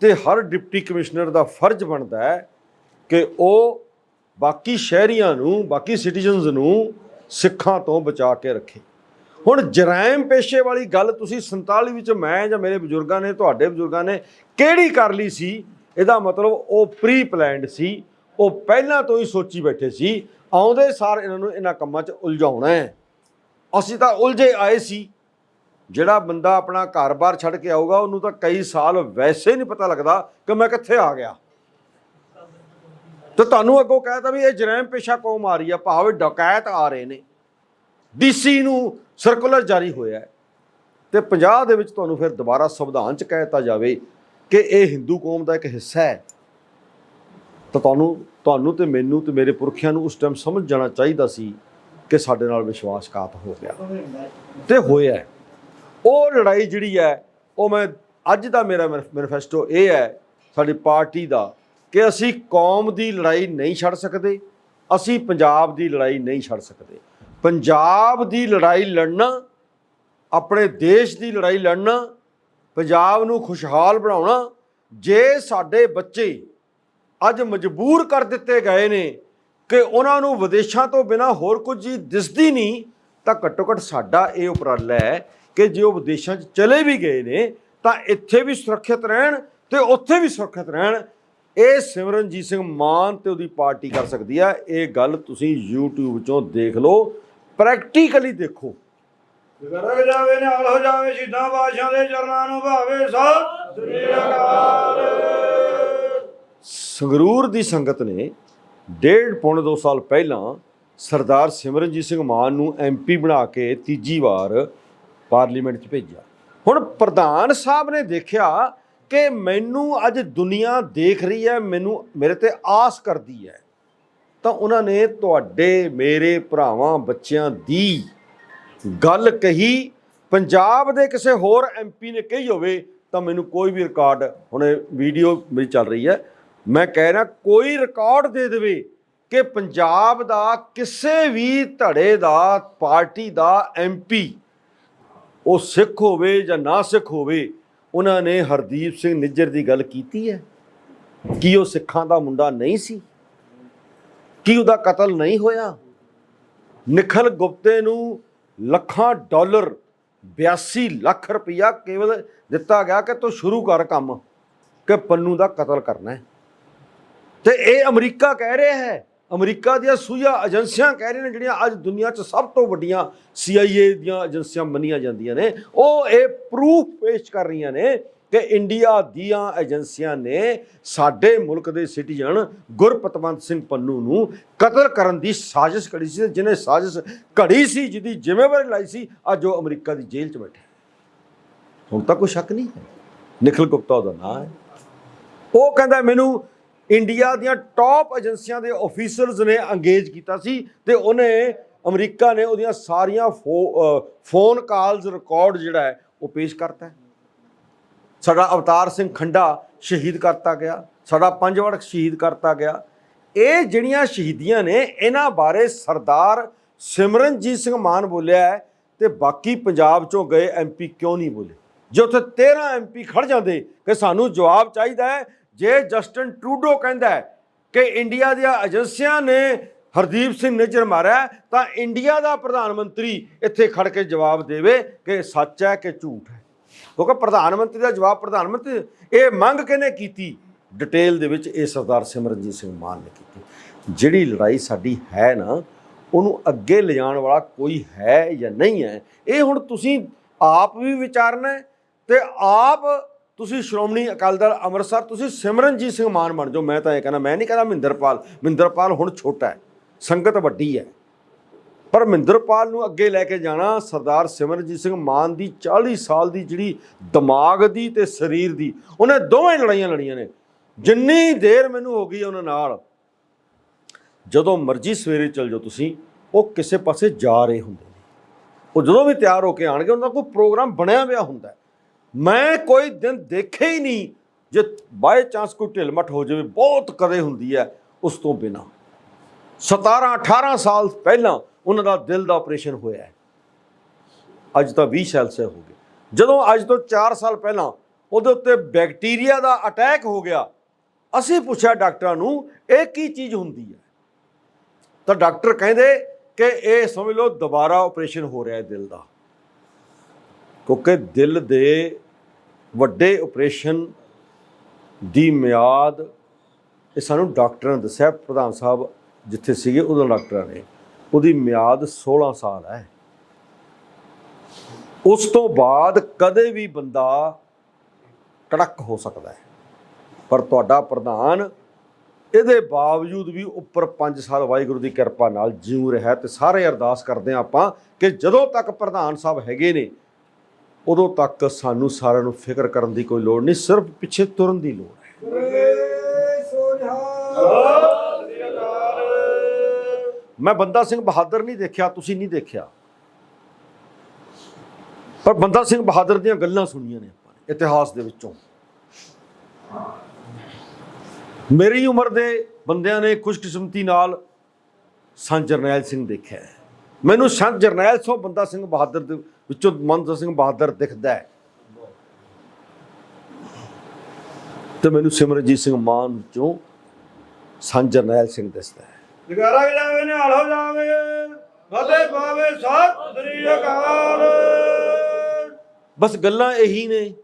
ਤੇ ਹਰ ਡਿਪਟੀ ਕਮਿਸ਼ਨਰ ਦਾ ਫਰਜ਼ ਬਣਦਾ ਹੈ ਕਿ ਉਹ ਬਾਕੀ ਸ਼ਹਿਰੀਆਂ ਨੂੰ, ਬਾਕੀ ਸਿਟੀਜ਼ਨਸ ਨੂੰ ਸਿੱਖਾਂ ਤੋਂ ਬਚਾ ਕੇ ਰੱਖੇ। ਹੁਣ ਜਰਾਇਮ ਪੇਸ਼ੇ ਵਾਲੀ ਗੱਲ ਤੁਸੀਂ 47 ਵਿੱਚ ਮੈਂ ਜਾਂ ਮੇਰੇ ਬਜ਼ੁਰਗਾਂ ਨੇ, ਤੁਹਾਡੇ ਬਜ਼ੁਰਗਾਂ ਨੇ ਕਿਹੜੀ ਕਰ ਲਈ ਸੀ? ਇਹਦਾ ਮਤਲਬ ਉਹ ਪ੍ਰੀ ਪਲਾਨਡ ਸੀ, ਉਹ ਪਹਿਲਾਂ ਤੋਂ ਹੀ ਸੋਚੀ ਬੈਠੇ ਸੀ, ਆਉਂਦੇ ਸਾਰ ਇਹਨਾਂ ਨੂੰ ਇਹਨਾਂ ਕੰਮਾਂ 'ਚ ਉਲਝਾਉਣਾ ਹੈ। ਅਸੀਂ ਤਾਂ ਉਲਝੇ ਆਏ ਸੀ। ਜਿਹੜਾ ਬੰਦਾ ਆਪਣਾ ਘਰ-ਬਾਰ ਛੱਡ ਕੇ ਆਊਗਾ, ਉਹਨੂੰ ਤਾਂ ਕਈ ਸਾਲ ਵੈਸੇ ਨਹੀਂ ਪਤਾ ਲੱਗਦਾ ਕਿ ਮੈਂ ਕਿੱਥੇ ਆ ਗਿਆ। ਤੇ ਤੁਹਾਨੂੰ ਅੱਗੋਂ ਕਹਿਤਾ ਵੀ ਇਹ ਜਰੈਮ ਪੇਸ਼ਾ ਕੌਮ ਆ ਰਹੀ ਆ, ਭਾਵੇਂ ਡਕੈਤ ਆ ਰਹੇ ਨੇ। ਡੀਸੀ ਨੂੰ ਸਰਕੂਲਰ ਜਾਰੀ ਹੋਇਆ ਹੈ। ਤੇ 50 ਦੇ ਵਿੱਚ ਤੁਹਾਨੂੰ ਫਿਰ ਦੁਬਾਰਾ ਸੰਵਿਧਾਨ ਚ ਕਹਿਤਾ ਜਾਵੇ ਕਿ ਇਹ ਹਿੰਦੂ ਕੌਮ ਦਾ ਇੱਕ ਹਿੱਸਾ ਹੈ। ਤਾਂ ਤੁਹਾਨੂੰ ਤੁਹਾਨੂੰ ਤੇ ਮੈਨੂੰ ਤੇ ਮੇਰੇ ਪੁਰਖਿਆਂ ਨੂੰ ਉਸ ਟਾਈਮ ਸਮਝ ਜਾਣਾ ਚਾਹੀਦਾ ਸੀ ਕਿ ਸਾਡੇ ਨਾਲ ਵਿਸ਼ਵਾਸਘਾਤ ਹੋ ਗਿਆ। ਤੇ ਹੋਇਆ ਉਹ ਲੜਾਈ ਜਿਹੜੀ ਹੈ, ਉਹ ਮੈਂ, ਅੱਜ ਦਾ ਮੇਰਾ ਮੈਨੀਫੈਸਟੋ ਇਹ ਹੈ, ਸਾਡੀ ਪਾਰਟੀ ਦਾ, ਕਿ ਅਸੀਂ ਕੌਮ ਦੀ ਲੜਾਈ ਨਹੀਂ ਛੱਡ ਸਕਦੇ, ਅਸੀਂ ਪੰਜਾਬ ਦੀ ਲੜਾਈ ਨਹੀਂ ਛੱਡ ਸਕਦੇ। ਪੰਜਾਬ ਦੀ ਲੜਾਈ ਲੜਨਾ, ਆਪਣੇ ਦੇਸ਼ ਦੀ ਲੜਾਈ ਲੜਨਾ, ਪੰਜਾਬ ਨੂੰ ਖੁਸ਼ਹਾਲ ਬਣਾਉਣਾ, ਜੇ ਸਾਡੇ ਬੱਚੇ ਅੱਜ ਮਜਬੂਰ ਕਰ ਦਿੱਤੇ ਗਏ ਨੇ ਕਿ ਉਹਨਾਂ ਨੂੰ ਵਿਦੇਸ਼ਾਂ ਤੋਂ ਬਿਨਾ ਹੋਰ ਕੁਝ ਚੀਜ਼ ਦਿਸਦੀ ਨਹੀਂ ਤਾਂ ਘੱਟੋ ਘੱਟ ਸਾਡਾ ਇਹ ਉਪਰਾਲਾ ਹੈ ਕਿ ਜੇ ਉਹ ਵਿਦੇਸ਼ਾਂ 'ਚ ਚਲੇ ਵੀ ਗਏ ਨੇ ਤਾਂ ਇੱਥੇ ਵੀ ਸੁਰੱਖਿਅਤ ਰਹਿਣ ਤੇ ਉੱਥੇ ਵੀ ਸੁਰੱਖਿਅਤ ਰਹਿਣ। ਇਹ ਸਿਮਰਨਜੀਤ ਸਿੰਘ ਮਾਨ ਤੇ ਉਹਦੀ ਪਾਰਟੀ ਕਰ ਸਕਦੀ ਹੈ ਇਹ ਗੱਲ ਤੁਸੀਂ YouTube 'ਚੋਂ ਦੇਖ ਲਓ ਪ੍ਰੈਕਟੀਕਲੀ ਦੇਖੋ।
ਗਰਗ ਜਾਵੇ ਨਾਲ ਹੋ ਜਾਵੇ ਸਿੱਧਾ ਬਾਦਸ਼ਾਹ ਦੇ ਚਰਨਾਂ ਨੂੰ ਭਾਵੇ ਸਤਿ ਸ੍ਰੀ ਅਕਾਲ।
ਸੰਗਰੂਰ ਦੀ ਸੰਗਤ ਨੇ ਡੇਢ ਪੌਣੇ ਦੋ ਸਾਲ ਪਹਿਲਾਂ ਸਰਦਾਰ ਸਿਮਰਨਜੀਤ ਸਿੰਘ ਮਾਨ ਨੂੰ ਐਮਪੀ ਬਣਾ ਕੇ ਤੀਜੀ ਵਾਰ ਪਾਰਲੀਮੈਂਟ 'ਚ ਭੇਜਿਆ। ਹੁਣ ਪ੍ਰਧਾਨ ਸਾਹਿਬ ਨੇ ਦੇਖਿਆ ਕਿ ਮੈਨੂੰ ਅੱਜ ਦੁਨੀਆ ਦੇਖ ਰਹੀ ਹੈ, ਮੈਨੂੰ, ਮੇਰੇ ਤੇ ਆਸ ਕਰਦੀ ਹੈ। ਤਾਂ ਉਹਨਾਂ ਨੇ ਤੁਹਾਡੇ, ਮੇਰੇ ਭਰਾਵਾਂ, ਬੱਚਿਆਂ ਦੀ ਗੱਲ ਕਹੀ। ਪੰਜਾਬ ਦੇ ਕਿਸੇ ਹੋਰ ਐਮਪੀ ਨੇ ਕਹੀ ਹੋਵੇ ਤਾਂ ਮੈਨੂੰ ਕੋਈ ਵੀ ਰਿਕਾਰਡ, ਹੁਣ ਵੀਡੀਓ ਮੇਰੀ ਚੱਲ ਰਹੀ ਹੈ। ਮੈਂ ਕਹਿ ਰਿਹਾ, ਕੋਈ ਰਿਕਾਰਡ ਦੇ ਦੇਵੇ ਕਿ ਪੰਜਾਬ ਦਾ ਕਿਸੇ ਵੀ ਧੜੇ ਦਾ, ਪਾਰਟੀ ਦਾ ਐਮਪੀ ਉਹ ਸਿੱਖ ਹੋਵੇ ਜਾਂ ਨਾ ਸਿੱਖ ਹੋਵੇ, ਉਹਨਾਂ ਨੇ ਹਰਦੀਪ ਸਿੰਘ ਨਿੱਜਰ ਦੀ ਗੱਲ ਕੀਤੀ ਹੈ ਕੀ ਉਹ ਸਿੱਖਾਂ ਦਾ ਮੁੰਡਾ ਨਹੀਂ ਸੀ, ਕੀ ਉਹਦਾ ਕਤਲ ਨਹੀਂ ਹੋਇਆ। ਨਿਖਲ ਗੁਪਤੇ ਨੂੰ ਲੱਖਾਂ ਡਾਲਰ 82 ਲੱਖ ਰੁਪਇਆ ਕੇਵਲ ਦਿੱਤਾ ਗਿਆ ਕਿ ਤੂੰ ਸ਼ੁਰੂ ਕਰ ਕੰਮ, ਕਿ ਪੰਨੂ ਦਾ ਕਤਲ ਕਰਨਾ ਹੈ। ਤੇ ਇਹ ਅਮਰੀਕਾ ਕਹਿ ਰਿਹਾ ਹੈ। ਅਮਰੀਕਾ ਦੀਆਂ ਸੂਇਆ ਏਜੰਸੀਆਂ ਕਹਿ ਰਹੀਆਂ ਨੇ ਜਿਹੜੀਆਂ ਅੱਜ ਦੁਨੀਆ 'ਚ ਸਭ ਤੋਂ ਵੱਡੀਆਂ CIA ਦੀਆਂ ਏਜੰਸੀਆਂ ਮੰਨੀਆਂ ਜਾਂਦੀਆਂ ਨੇ। ਉਹ ਇਹ ਪ੍ਰੂਫ ਪੇਸ਼ ਕਰ ਰਹੀਆਂ ਨੇ ਕਿ ਇੰਡੀਆ ਦੀਆਂ ਏਜੰਸੀਆਂ ਨੇ ਸਾਡੇ ਮੁਲਕ ਦੇ ਸਿਟੀਜ਼ਨ ਗੁਰਪਤਵੰਤ ਸਿੰਘ ਪੰਨੂ ਨੂੰ ਕਤਲ ਕਰਨ ਦੀ ਸਾਜ਼ਿਸ਼ ਕਰੀ ਸੀ ਜਿਹਨੇ ਸਾਜ਼ਿਸ਼ ਘੜੀ ਸੀ, ਜਿਹਦੀ ਜ਼ਿੰਮੇਵਾਰੀ ਲਾਈ ਸੀ, ਅੱਜ ਉਹ ਅਮਰੀਕਾ ਦੀ ਜੇਲ੍ਹ 'ਚ ਬੈਠੇ ਹੁਣ ਤਾਂ ਕੋਈ ਸ਼ੱਕ ਨਹੀਂ ਹੈ। ਨਿਖਲ ਗੁਪਤਾ ਉਹਦਾ ਨਾਂ ਹੈ। ਉਹ ਕਹਿੰਦਾ ਮੈਨੂੰ ਇੰਡੀਆ ਦੀਆਂ ਟੌਪ ਏਜੰਸੀਆਂ ਦੇ ਆਫੀਸਰਸ ਨੇ ਅੰਗੇਜ ਕੀਤਾ ਸੀ ਤੇ ਉਹਨੇ ਅਮਰੀਕਾ ਨੇ ਉਹਦੀਆਂ ਸਾਰੀਆਂ ਫੋ- ਫੋਨ ਕਾਲਸ ਰਿਕਾਰਡ ਜਿਹੜਾ ਹੈ, ਉਹ ਪੇਸ਼ ਕਰਤਾ ਸਾਡਾ ਅਵਤਾਰ ਸਿੰਘ ਖੰਡਾ ਸ਼ਹੀਦ ਕਰਤਾ ਗਿਆ, ਸਾਡਾ ਪੰਜਵੜ ਸ਼ਹੀਦ ਕਰਤਾ ਗਿਆ। ਇਹ ਜਿਹੜੀਆਂ ਸ਼ਹੀਦੀਆਂ ਨੇ, ਇਹਨਾਂ ਬਾਰੇ ਸਰਦਾਰ ਸਿਮਰਨਜੀਤ ਸਿੰਘ ਮਾਨ ਬੋਲਿਆ ਹੈ ਤੇ ਬਾਕੀ ਪੰਜਾਬ ਚੋਂ ਗਏ ਐਮਪੀ ਕਿਉਂ ਨਹੀਂ ਬੋਲੇ? ਜੇ ਉੱਥੇ 13 ਐਮਪੀ ਖੜ ਜਾਂਦੇ ਕਿ ਸਾਨੂੰ ਜਵਾਬ ਚਾਹੀਦਾ ਹੈ ਜੇ ਜਸਟਨ ਟਰੂਡੋ ਕਹਿੰਦਾ ਹੈ ਕਿ ਇੰਡੀਆ ਦੀਆਂ ਏਜੰਸੀਆਂ ਨੇ ਹਰਦੀਪ ਸਿੰਘ ਨਿੱਜਰ ਮਾਰਿਆ ਤਾਂ ਇੰਡੀਆ ਦਾ ਪ੍ਰਧਾਨ ਮੰਤਰੀ ਇੱਥੇ ਖੜ ਕੇ ਜਵਾਬ ਦੇਵੇ ਕਿ ਸੱਚ ਹੈ ਕਿ ਝੂਠ ਹੈ। ਕਿਉਂਕਿ ਪ੍ਰਧਾਨ ਮੰਤਰੀ ਦਾ ਜਵਾਬ ਪ੍ਰਧਾਨ ਮੰਤਰੀ ਇਹ ਮੰਗ ਕਿਹਨੇ ਕੀਤੀ? ਡਿਟੇਲ ਦੇ ਵਿੱਚ ਇਹ ਸਰਦਾਰ ਸਿਮਰਨਜੀਤ ਸਿੰਘ ਮਾਨ ਨੇ ਕੀਤੀ। ਜਿਹੜੀ ਲੜਾਈ ਸਾਡੀ ਹੈ ਨਾ, ਉਹਨੂੰ ਅੱਗੇ ਲਿਜਾਣ ਵਾਲਾ ਕੋਈ ਹੈ ਜਾਂ ਨਹੀਂ ਹੈ, ਇਹ ਹੁਣ ਤੁਸੀਂ ਆਪ ਵੀ ਵਿਚਾਰਨਾ ਹੈ ਤੇ ਆਪ ਤੁਸੀਂ ਸ਼੍ਰੋਮਣੀ ਅਕਾਲੀ ਦਲ ਅੰਮ੍ਰਿਤਸਰ, ਤੁਸੀਂ ਸਿਮਰਨਜੀਤ ਸਿੰਘ ਮਾਨ ਬਣ ਜਾਓ। ਮੈਂ ਤਾਂ ਇਹ ਕਹਿੰਦਾ, ਮੈਂ ਨਹੀਂ ਕਹਿੰਦਾ ਮਹਿੰਦਰਪਾਲ। ਮਹਿੰਦਰਪਾਲ ਹੁਣ ਛੋਟਾ ਹੈ, ਸੰਗਤ ਵੱਡੀ ਹੈ। ਪਰ ਮਹਿੰਦਰਪਾਲ ਨੂੰ ਅੱਗੇ ਲੈ ਕੇ ਜਾਣਾ ਸਰਦਾਰ ਸਿਮਰਨਜੀਤ ਸਿੰਘ ਮਾਨ ਦੀ 40 ਸਾਲ ਦੀ ਜਿਹੜੀ ਦਿਮਾਗ ਦੀ ਤੇ ਸਰੀਰ ਦੀ, ਉਹਨੇ ਦੋਵੇਂ ਲੜਾਈਆਂ ਲੜੀਆਂ ਨੇ। ਜਿੰਨੀ ਦੇਰ ਮੈਨੂੰ ਹੋ ਗਈ ਉਹਨਾਂ ਨਾਲ, ਜਦੋਂ ਮਰਜ਼ੀ ਸਵੇਰੇ ਚੱਲ ਜਾਓ ਤੁਸੀਂ, ਉਹ ਕਿਸੇ ਪਾਸੇ ਜਾ ਰਹੇ ਹੁੰਦੇ ਨੇ। ਉਹ ਜਦੋਂ ਵੀ ਤਿਆਰ ਹੋ ਕੇ ਆਣਗੇ ਉਹਨਾਂ ਦਾ ਕੋਈ ਪ੍ਰੋਗਰਾਮ ਬਣਿਆ ਹੋਇਆ ਹੁੰਦਾ ਹੈ। ਮੈਂ ਕੋਈ ਦਿਨ ਦੇਖੇ ਹੀ ਨਹੀਂ ਜੇ ਬਾਏ ਚਾਂਸ ਕੋਈ ਢਿਲਮਟ ਹੋ ਜਾਵੇ, ਬਹੁਤ ਕਦੇ ਹੁੰਦੀ ਹੈ ਉਸ ਤੋਂ ਬਿਨਾ। 17 18 ਸਾਲ ਪਹਿਲਾਂ ਉਹਨਾਂ ਦਾ ਦਿਲ ਦਾ ਆਪਰੇਸ਼ਨ ਹੋਇਆ ਹੈ। ਅੱਜ ਤਾਂ 20 ਸਾਲ ਸੇ ਹੋ ਗਏ। ਜਦੋਂ ਅੱਜ ਤੋਂ 4 ਸਾਲ ਪਹਿਲਾਂ ਉਹਦੇ ਉੱਤੇ ਬੈਕਟੀਰੀਆ ਦਾ ਅਟੈਕ ਹੋ ਗਿਆ, ਅਸੀਂ ਪੁੱਛਿਆ ਡਾਕਟਰਾਂ ਨੂੰ, ਇਹ ਕੀ ਚੀਜ਼ ਹੁੰਦੀ ਹੈ? ਤਾਂ ਡਾਕਟਰ ਕਹਿੰਦੇ ਕਿ ਇਹ ਸਮਝ ਲਓ, ਦੁਬਾਰਾ ਆਪਰੇਸ਼ਨ ਹੋ ਰਿਹਾ ਹੈ ਦਿਲ ਦਾ। ਕਿਉਂਕਿ ਦਿਲ ਦੇ ਵੱਡੇ ਆਪਰੇਸ਼ਨ ਦੀ ਮਿਆਦ, ਇਹ ਸਾਨੂੰ ਡਾਕਟਰਾਂ ਨੇ ਦੱਸਿਆ, ਪ੍ਰਧਾਨ ਸਾਹਿਬ ਜਿੱਥੇ ਸੀਗੇ ਉਦੋਂ ਡਾਕਟਰਾਂ ਨੇ। ਉਹਦੀ ਮਿਆਦ 16 ਸਾਲ ਹੈ। ਉਸ ਤੋਂ ਬਾਅਦ ਕਦੇ ਵੀ ਬੰਦਾ ਕੜਕ ਹੋ ਸਕਦਾ ਹੈ। ਪਰ ਤੁਹਾਡਾ ਪ੍ਰਧਾਨ, ਇਹਦੇ ਬਾਵਜੂਦ ਵੀ ਉੱਪਰ 5 ਸਾਲ ਵਾਹਿਗੁਰੂ ਦੀ ਕਿਰਪਾ ਨਾਲ ਜਿਉ ਰਿਹਾ ਤੇ ਸਾਰੇ ਅਰਦਾਸ ਕਰਦੇ ਹਾਂ ਆਪਾਂ ਕਿ ਜਦੋਂ ਤੱਕ ਪ੍ਰਧਾਨ ਸਾਹਿਬ ਹੈਗੇ ਨੇ ਉਦੋਂ ਤੱਕ ਸਾਨੂੰ ਸਾਰਿਆਂ ਨੂੰ ਫਿਕਰ ਕਰਨ ਦੀ ਕੋਈ ਲੋੜ ਨਹੀਂ, ਸਿਰਫ ਪਿੱਛੇ ਤੁਰਨ ਦੀ ਲੋੜ ਹੈ। ਮੈਂ ਬੰਦਾ ਸਿੰਘ ਬਹਾਦਰ ਨਹੀਂ ਦੇਖਿਆ, ਤੁਸੀਂ ਨਹੀਂ ਦੇਖਿਆ। ਪਰ ਬੰਦਾ ਸਿੰਘ ਬਹਾਦਰ ਦੀਆਂ ਗੱਲਾਂ ਸੁਣੀਆਂ ਨੇ ਆਪਾਂ ਨੇ, ਇਤਿਹਾਸ ਦੇ ਵਿੱਚੋਂ। ਮੇਰੀ ਉਮਰ ਦੇ ਬੰਦਿਆਂ ਨੇ ਖੁਸ਼ਕਿਸਮਤੀ ਨਾਲ ਸੰਤ ਜਰਨੈਲ ਸਿੰਘ ਦੇਖਿਆ ਹੈ। ਮੈਨੂੰ ਸੰਤ ਜਰਨੈਲ ਸਿੰਘ ਬੰਦਾ ਸਿੰਘ ਬਹਾਦਰ ਦੇ ਵਿੱਚੋਂ ਮੰਦਾ ਸਿੰਘ ਬਹਾਦਰ ਦਿਖਦਾ ਹੈ। ਤੇ ਮੈਨੂੰ ਸਿਮਰਨਜੀਤ ਸਿੰਘ ਮਾਨ ਵਿੱਚੋਂ ਸੰਤ ਜਰਨੈਲ ਸਿੰਘ ਦਿਸਦਾ ਹੈ।
ਜਗਾਰਾ ਜਾਵੇ ਨਿਹਾਲ ਹੋ ਜਾਵੇ ਫਤਿਹ ਪਾਵੇ ਸਤਿ ਸ੍ਰੀ ਅਕਾਲ।
ਬਸ ਗੱਲਾਂ ਇਹੀ ਨੇ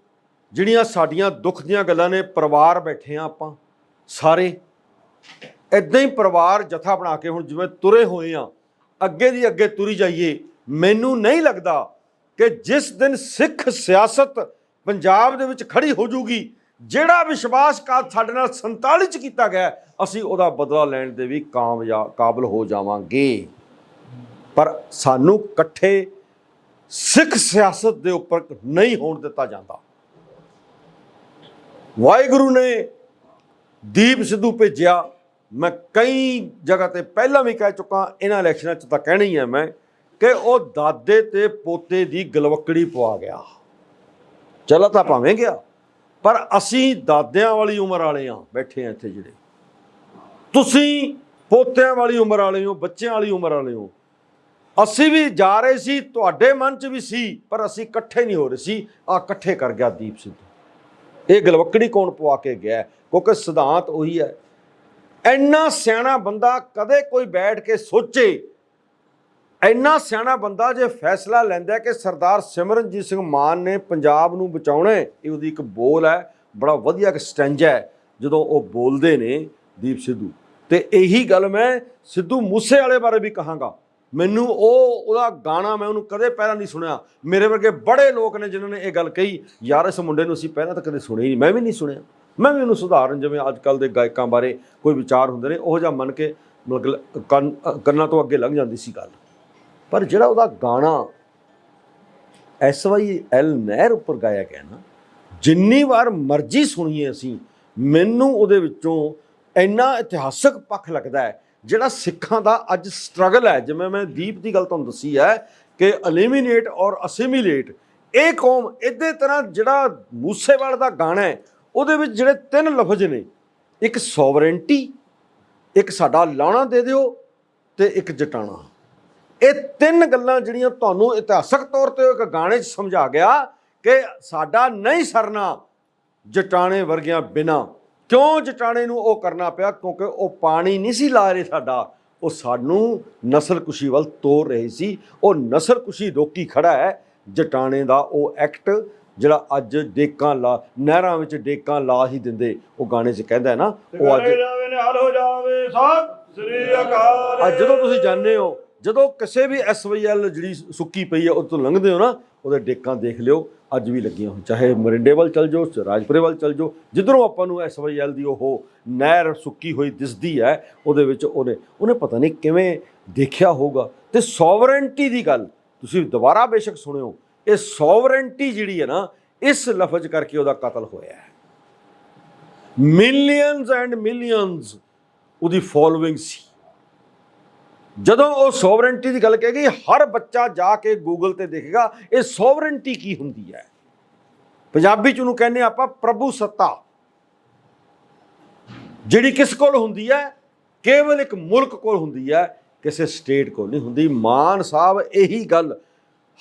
ਜਿਹੜੀਆਂ ਸਾਡੀਆਂ ਦੁੱਖ ਦੀਆਂ ਗੱਲਾਂ ਨੇ ਪਰਿਵਾਰ ਬੈਠੇ ਆ ਆਪਾਂ ਸਾਰੇ। ਇਦਾਂ ਹੀ ਪਰਿਵਾਰ ਜਥਾ ਬਣਾ ਕੇ ਹੁਣ ਜਿਵੇਂ ਤੁਰੇ ਹੋਏ ਆ ਅੱਗੇ ਦੀ ਅੱਗੇ ਤੁਰੀ ਜਾਈਏ ਮੈਨੂੰ ਨਹੀਂ ਲੱਗਦਾ ਕਿ ਜਿਸ ਦਿਨ ਸਿੱਖ ਸਿਆਸਤ ਪੰਜਾਬ ਦੇ ਵਿੱਚ ਖੜੀ ਹੋ ਜੂਗੀ, ਜਿਹੜਾ ਵਿਸ਼ਵਾਸਘਾਤ ਸਾਡੇ ਨਾਲ 47 ਚ ਕੀਤਾ ਗਿਆ, ਅਸੀਂ ਉਹਦਾ ਬਦਲਾ ਲੈਣ ਦੇ ਵੀ ਕਾਮਯਾਬ ਕਾਬਲ ਹੋ ਜਾਵਾਂਗੇ। ਪਰ ਸਾਨੂੰ ਇਕੱਠੇ ਸਿੱਖ ਸਿਆਸਤ ਦੇ ਉੱਪਰ ਨਹੀਂ ਹੋਣ ਦਿੱਤਾ ਜਾਂਦਾ। ਵਾਹਿਗੁਰੂ ਨੇ ਦੀਪ ਸਿੱਧੂ ਭੇਜਿਆ। ਮੈਂ ਕਈ ਜਗ੍ਹਾ ਤੇ ਪਹਿਲਾਂ ਵੀ ਕਹਿ ਚੁੱਕਾ, ਇਹਨਾਂ ਇਲੈਕਸ਼ਨਾਂ 'ਚ ਤਾਂ ਕਹਿਣਾ ਹੀ ਹੈ ਮੈਂ ਕਿ ਉਹ ਦਾਦੇ ਤੇ ਪੋਤੇ ਦੀ ਗਲਵਕੜੀ ਪਵਾ ਗਿਆ। ਚਲਾ ਤਾਂ ਭਾਵੇਂ ਗਿਆ, ਪਰ ਅਸੀਂ ਦਾਦਿਆਂ ਵਾਲੀ ਉਮਰ ਵਾਲੇ ਆ ਬੈਠੇ ਆ ਇੱਥੇ ਜਿਹੜੇ। ਤੁਸੀਂ ਪੋਤਿਆਂ ਵਾਲੀ ਉਮਰ ਵਾਲੇ ਹੋ, ਬੱਚਿਆਂ ਵਾਲੀ ਉਮਰ ਵਾਲੇ ਹੋ। ਅਸੀਂ ਵੀ ਜਾ ਰਹੇ ਸੀ, ਤੁਹਾਡੇ ਮਨ 'ਚ ਵੀ ਸੀ, ਪਰ ਅਸੀਂ ਇਕੱਠੇ ਨਹੀਂ ਹੋ ਰਹੇ ਸੀ। ਆ ਇਕੱਠੇ ਕਰ ਗਿਆ ਦੀਪ ਸਿੱਧੂ। ਇਹ ਗਲਵਕੜੀ ਕੌਣ ਪਵਾ ਕੇ ਗਿਆ? ਕਿਉਂਕਿ ਸਿਧਾਂਤ ਉਹੀ ਹੈ। ਇੰਨਾ ਸਿਆਣਾ ਬੰਦਾ ਕਦੇ ਕੋਈ ਬੈਠ ਕੇ ਸੋਚੇ ਇੰਨਾ ਸਿਆਣਾ ਬੰਦਾ ਜੇ ਫੈਸਲਾ ਲੈਂਦਾ ਕਿ ਸਰਦਾਰ ਸਿਮਰਨਜੀਤ ਸਿੰਘ ਮਾਨ ਨੇ ਪੰਜਾਬ ਨੂੰ ਬਚਾਉਣਾ ਇਹ ਉਹਦੀ ਇੱਕ ਬੋਲ ਹੈ, ਬੜਾ ਵਧੀਆ ਇੱਕ ਸਟੈਂਜ ਹੈ, ਜਦੋਂ ਉਹ ਬੋਲਦੇ ਨੇ ਦੀਪ ਸਿੱਧੂ। ਤੇ ਇਹੀ ਗੱਲ ਮੈਂ ਸਿੱਧੂ ਮੂਸੇ ਵਾਲੇ ਬਾਰੇ ਵੀ ਕਹਾਂਗਾ। ਮੈਨੂੰ ਉਹ, ਉਹਦਾ ਗਾਣਾ ਮੈਂ ਉਹਨੂੰ ਕਦੇ ਪਹਿਲਾਂ ਨਹੀਂ ਸੁਣਿਆ। ਮੇਰੇ ਵਰਗੇ ਬੜੇ ਲੋਕ ਨੇ ਜਿਨ੍ਹਾਂ ਨੇ ਇਹ ਗੱਲ ਕਹੀ, ਯਾਰ ਇਸ ਮੁੰਡੇ ਨੂੰ ਅਸੀਂ ਪਹਿਲਾਂ ਤਾਂ ਕਦੇ ਸੁਣਿਆ ਹੀ ਨਹੀਂ, ਮੈਂ ਵੀ ਨਹੀਂ ਸੁਣਿਆ। ਮੈਂ ਵੀ ਉਹਨੂੰ ਸੁਧਾਰਨ ਜਿਵੇਂ ਅੱਜ ਕੱਲ ਦੇ ਗਾਇਕਾਂ ਬਾਰੇ ਕੋਈ ਵਿਚਾਰ ਹੁੰਦੇ ਨੇ, ਉਹ ਜਿਹਾ ਮੰਨ ਕੇ ਮਤਲਬ ਕੰਨਾਂ ਤੋਂ ਅੱਗੇ ਲੰਘ ਜਾਂਦੀ ਸੀ ਗੱਲ। ਪਰ ਜਿਹੜਾ ਉਹਦਾ ਗਾਣਾ ਐਸ ਵਾਈ ਐਲ ਨਹਿਰ ਉੱਪਰ ਗਾਇਆ ਗਿਆ ਨਾ, ਜਿੰਨੀ ਵਾਰ ਮਰਜ਼ੀ ਸੁਣੀਏ ਅਸੀਂ, ਮੈਨੂੰ ਉਹਦੇ ਵਿੱਚੋਂ ਇੰਨਾ ਇਤਿਹਾਸਕ ਪੱਖ ਲੱਗਦਾ ਹੈ, ਜਿਹੜਾ ਸਿੱਖਾਂ ਦਾ ਅੱਜ ਸਟਰਗਲ ਹੈ। ਜਿਵੇਂ ਮੈਂ ਦੀਪ ਦੀ ਗੱਲ ਤੁਹਾਨੂੰ ਦੱਸੀ ਹੈ ਕਿ ਐਲੀਮੀਨੇਟ ਔਰ ਅਸਿਮੀਲੇਟ ਇਹ ਕੌਮ ਇਦੇ ਤਰ੍ਹਾਂ ਜਿਹੜਾ ਮੂਸੇਵਾਲ ਦਾ ਗਾਣਾ ਹੈ, ਉਹਦੇ ਵਿੱਚ ਜਿਹੜੇ ਤਿੰਨ ਲਫ਼ਜ਼ ਨੇ, ਇੱਕ ਸੋਵਰੈਂਟੀ ਇੱਕ ਸਾਡਾ ਲਾਣਾ ਦੇ ਦਿਓ ਤੇ ਇੱਕ ਜਟਾਣਾ। ਇਹ ਤਿੰਨ ਗੱਲਾਂ ਜਿਹੜੀਆਂ ਤੁਹਾਨੂੰ ਇਤਿਹਾਸਕ ਤੌਰ ਤੇ ਇੱਕ ਗਾਣੇ 'ਚ ਸਮਝਾ ਗਿਆ ਕਿ ਸਾਡਾ ਨਹੀਂ ਸਰਨਾ ਜਟਾਣੇ ਵਰਗਿਆਂ ਬਿਨਾ। ਕਿਉਂ ਜਟਾਣੇ ਨੂੰ ਉਹ ਕਰਨਾ ਪਿਆ? ਕਿਉਂਕਿ ਉਹ ਪਾਣੀ ਨਹੀਂ ਸੀ ਲਾ ਰਹੇ ਸਾਡਾ। ਉਹ ਸਾਨੂੰ ਨਸਲਕੁਸ਼ੀ ਵੱਲ ਤੋਰ ਰਹੇ ਸੀ। ਉਹ ਨਸਲਕੁਸ਼ੀ ਰੋਕੀ ਖੜਾ ਹੈ। ਜਟਾਣੇ ਦਾ ਉਹ ਐਕਟ ਜਿਹੜਾ ਅੱਜ ਡੇਕਾਂ ਲਾ ਨਹਿਰਾਂ ਵਿੱਚ ਡੇਕਾਂ ਲਾ ਹੀ ਦਿੰਦੇ। ਉਹ ਗਾਣੇ 'ਚ ਕਹਿੰਦਾ ਨਾ ਉਹ ਅੱਜ
ਜਗਾਰਾ ਜਾਵੇ ਨਿਹਾਲ ਹੋ ਜਾਵੇ ਸਤਿ ਸ੍ਰੀ ਅਕਾਲ।
ਅੱਜ ਜਦੋਂ ਤੁਸੀਂ ਜਾਣਦੇ ਹੋ ਜਦੋਂ ਕਿਸੇ ਵੀ ਐਸਵਾਈਐਲ ਜਿਹੜੀ ਸੁੱਕੀ ਪਈ ਹੈ ਉਹ ਤੋਂ ਲੰਘਦੇ ਹੋ ਨਾ, ਉਹਦੇ ਡੇਕਾਂ ਦੇਖ ਲਿਓ, ਅੱਜ ਵੀ ਲੱਗੀਆਂ ਹੋਣ ਚਾਹੇ ਮਰਿੰਡੇ ਵੱਲ ਚੱਲ ਜਾਓ ਰਾਜਪੁਰੇ ਵੱਲ ਚੱਲ ਜਾਓ, ਜਿੱਧਰੋਂ ਆਪਾਂ ਨੂੰ ਐਸਵਾਈਐਲ ਦੀ ਉਹ ਨਹਿਰ ਸੁੱਕੀ ਹੋਈ ਦਿਸਦੀ ਹੈ, ਉਹਦੇ ਵਿੱਚ ਉਹਨੇ ਉਹਨੇ ਪਤਾ ਨਹੀਂ ਕਿਵੇਂ ਦੇਖਿਆ ਹੋਊਗਾ। ਤੇ ਸੋਵਰੈਂਟੀ ਦੀ ਗੱਲ, ਤੁਸੀਂ ਦੁਬਾਰਾ ਬੇਸ਼ੱਕ ਸੁਣਿਓ, ਇਹ ਸੋਵਰੈਂਟੀ ਜਿਹੜੀ ਹੈ ਨਾ, ਇਸ ਲਫ਼ਜ਼ ਕਰਕੇ ਉਹਦਾ ਕਤਲ ਹੋਇਆ ਹੈ। ਮਿਲੀਅਨਸ ਐਂਡ ਮਿਲੀਅਨਸ ਉਹਦੀ ਫੋਲੋਇੰਗ ਸੀ। ਜਦੋਂ ਉਹ ਸੋਵਰਨਟੀ ਦੀ ਗੱਲ ਕਹੇਗੀ, ਹਰ ਬੱਚਾ ਜਾ ਕੇ ਗੂਗਲ ਤੇ ਦੇਖੇਗਾ, ਇਹ ਸੋਵਰਨਟੀ ਕੀ ਹੁੰਦੀ ਹੈ? ਪੰਜਾਬੀ ਚ ਉਹਨੂੰ ਕਹਿੰਦੇ ਆਪਾਂ ਪ੍ਰਭੂ ਸੱਤਾ। ਜਿਹੜੀ ਕਿਸ ਕੋਲ ਹੁੰਦੀ ਹੈ? ਕੇਵਲ ਇੱਕ ਮੁਲਕ ਕੋਲ ਹੁੰਦੀ ਹੈ, ਕਿਸੇ ਸਟੇਟ ਕੋਲ ਨਹੀਂ ਹੁੰਦੀ। ਮਾਨ ਸਾਹਿਬ, ਇਹੀ ਗੱਲ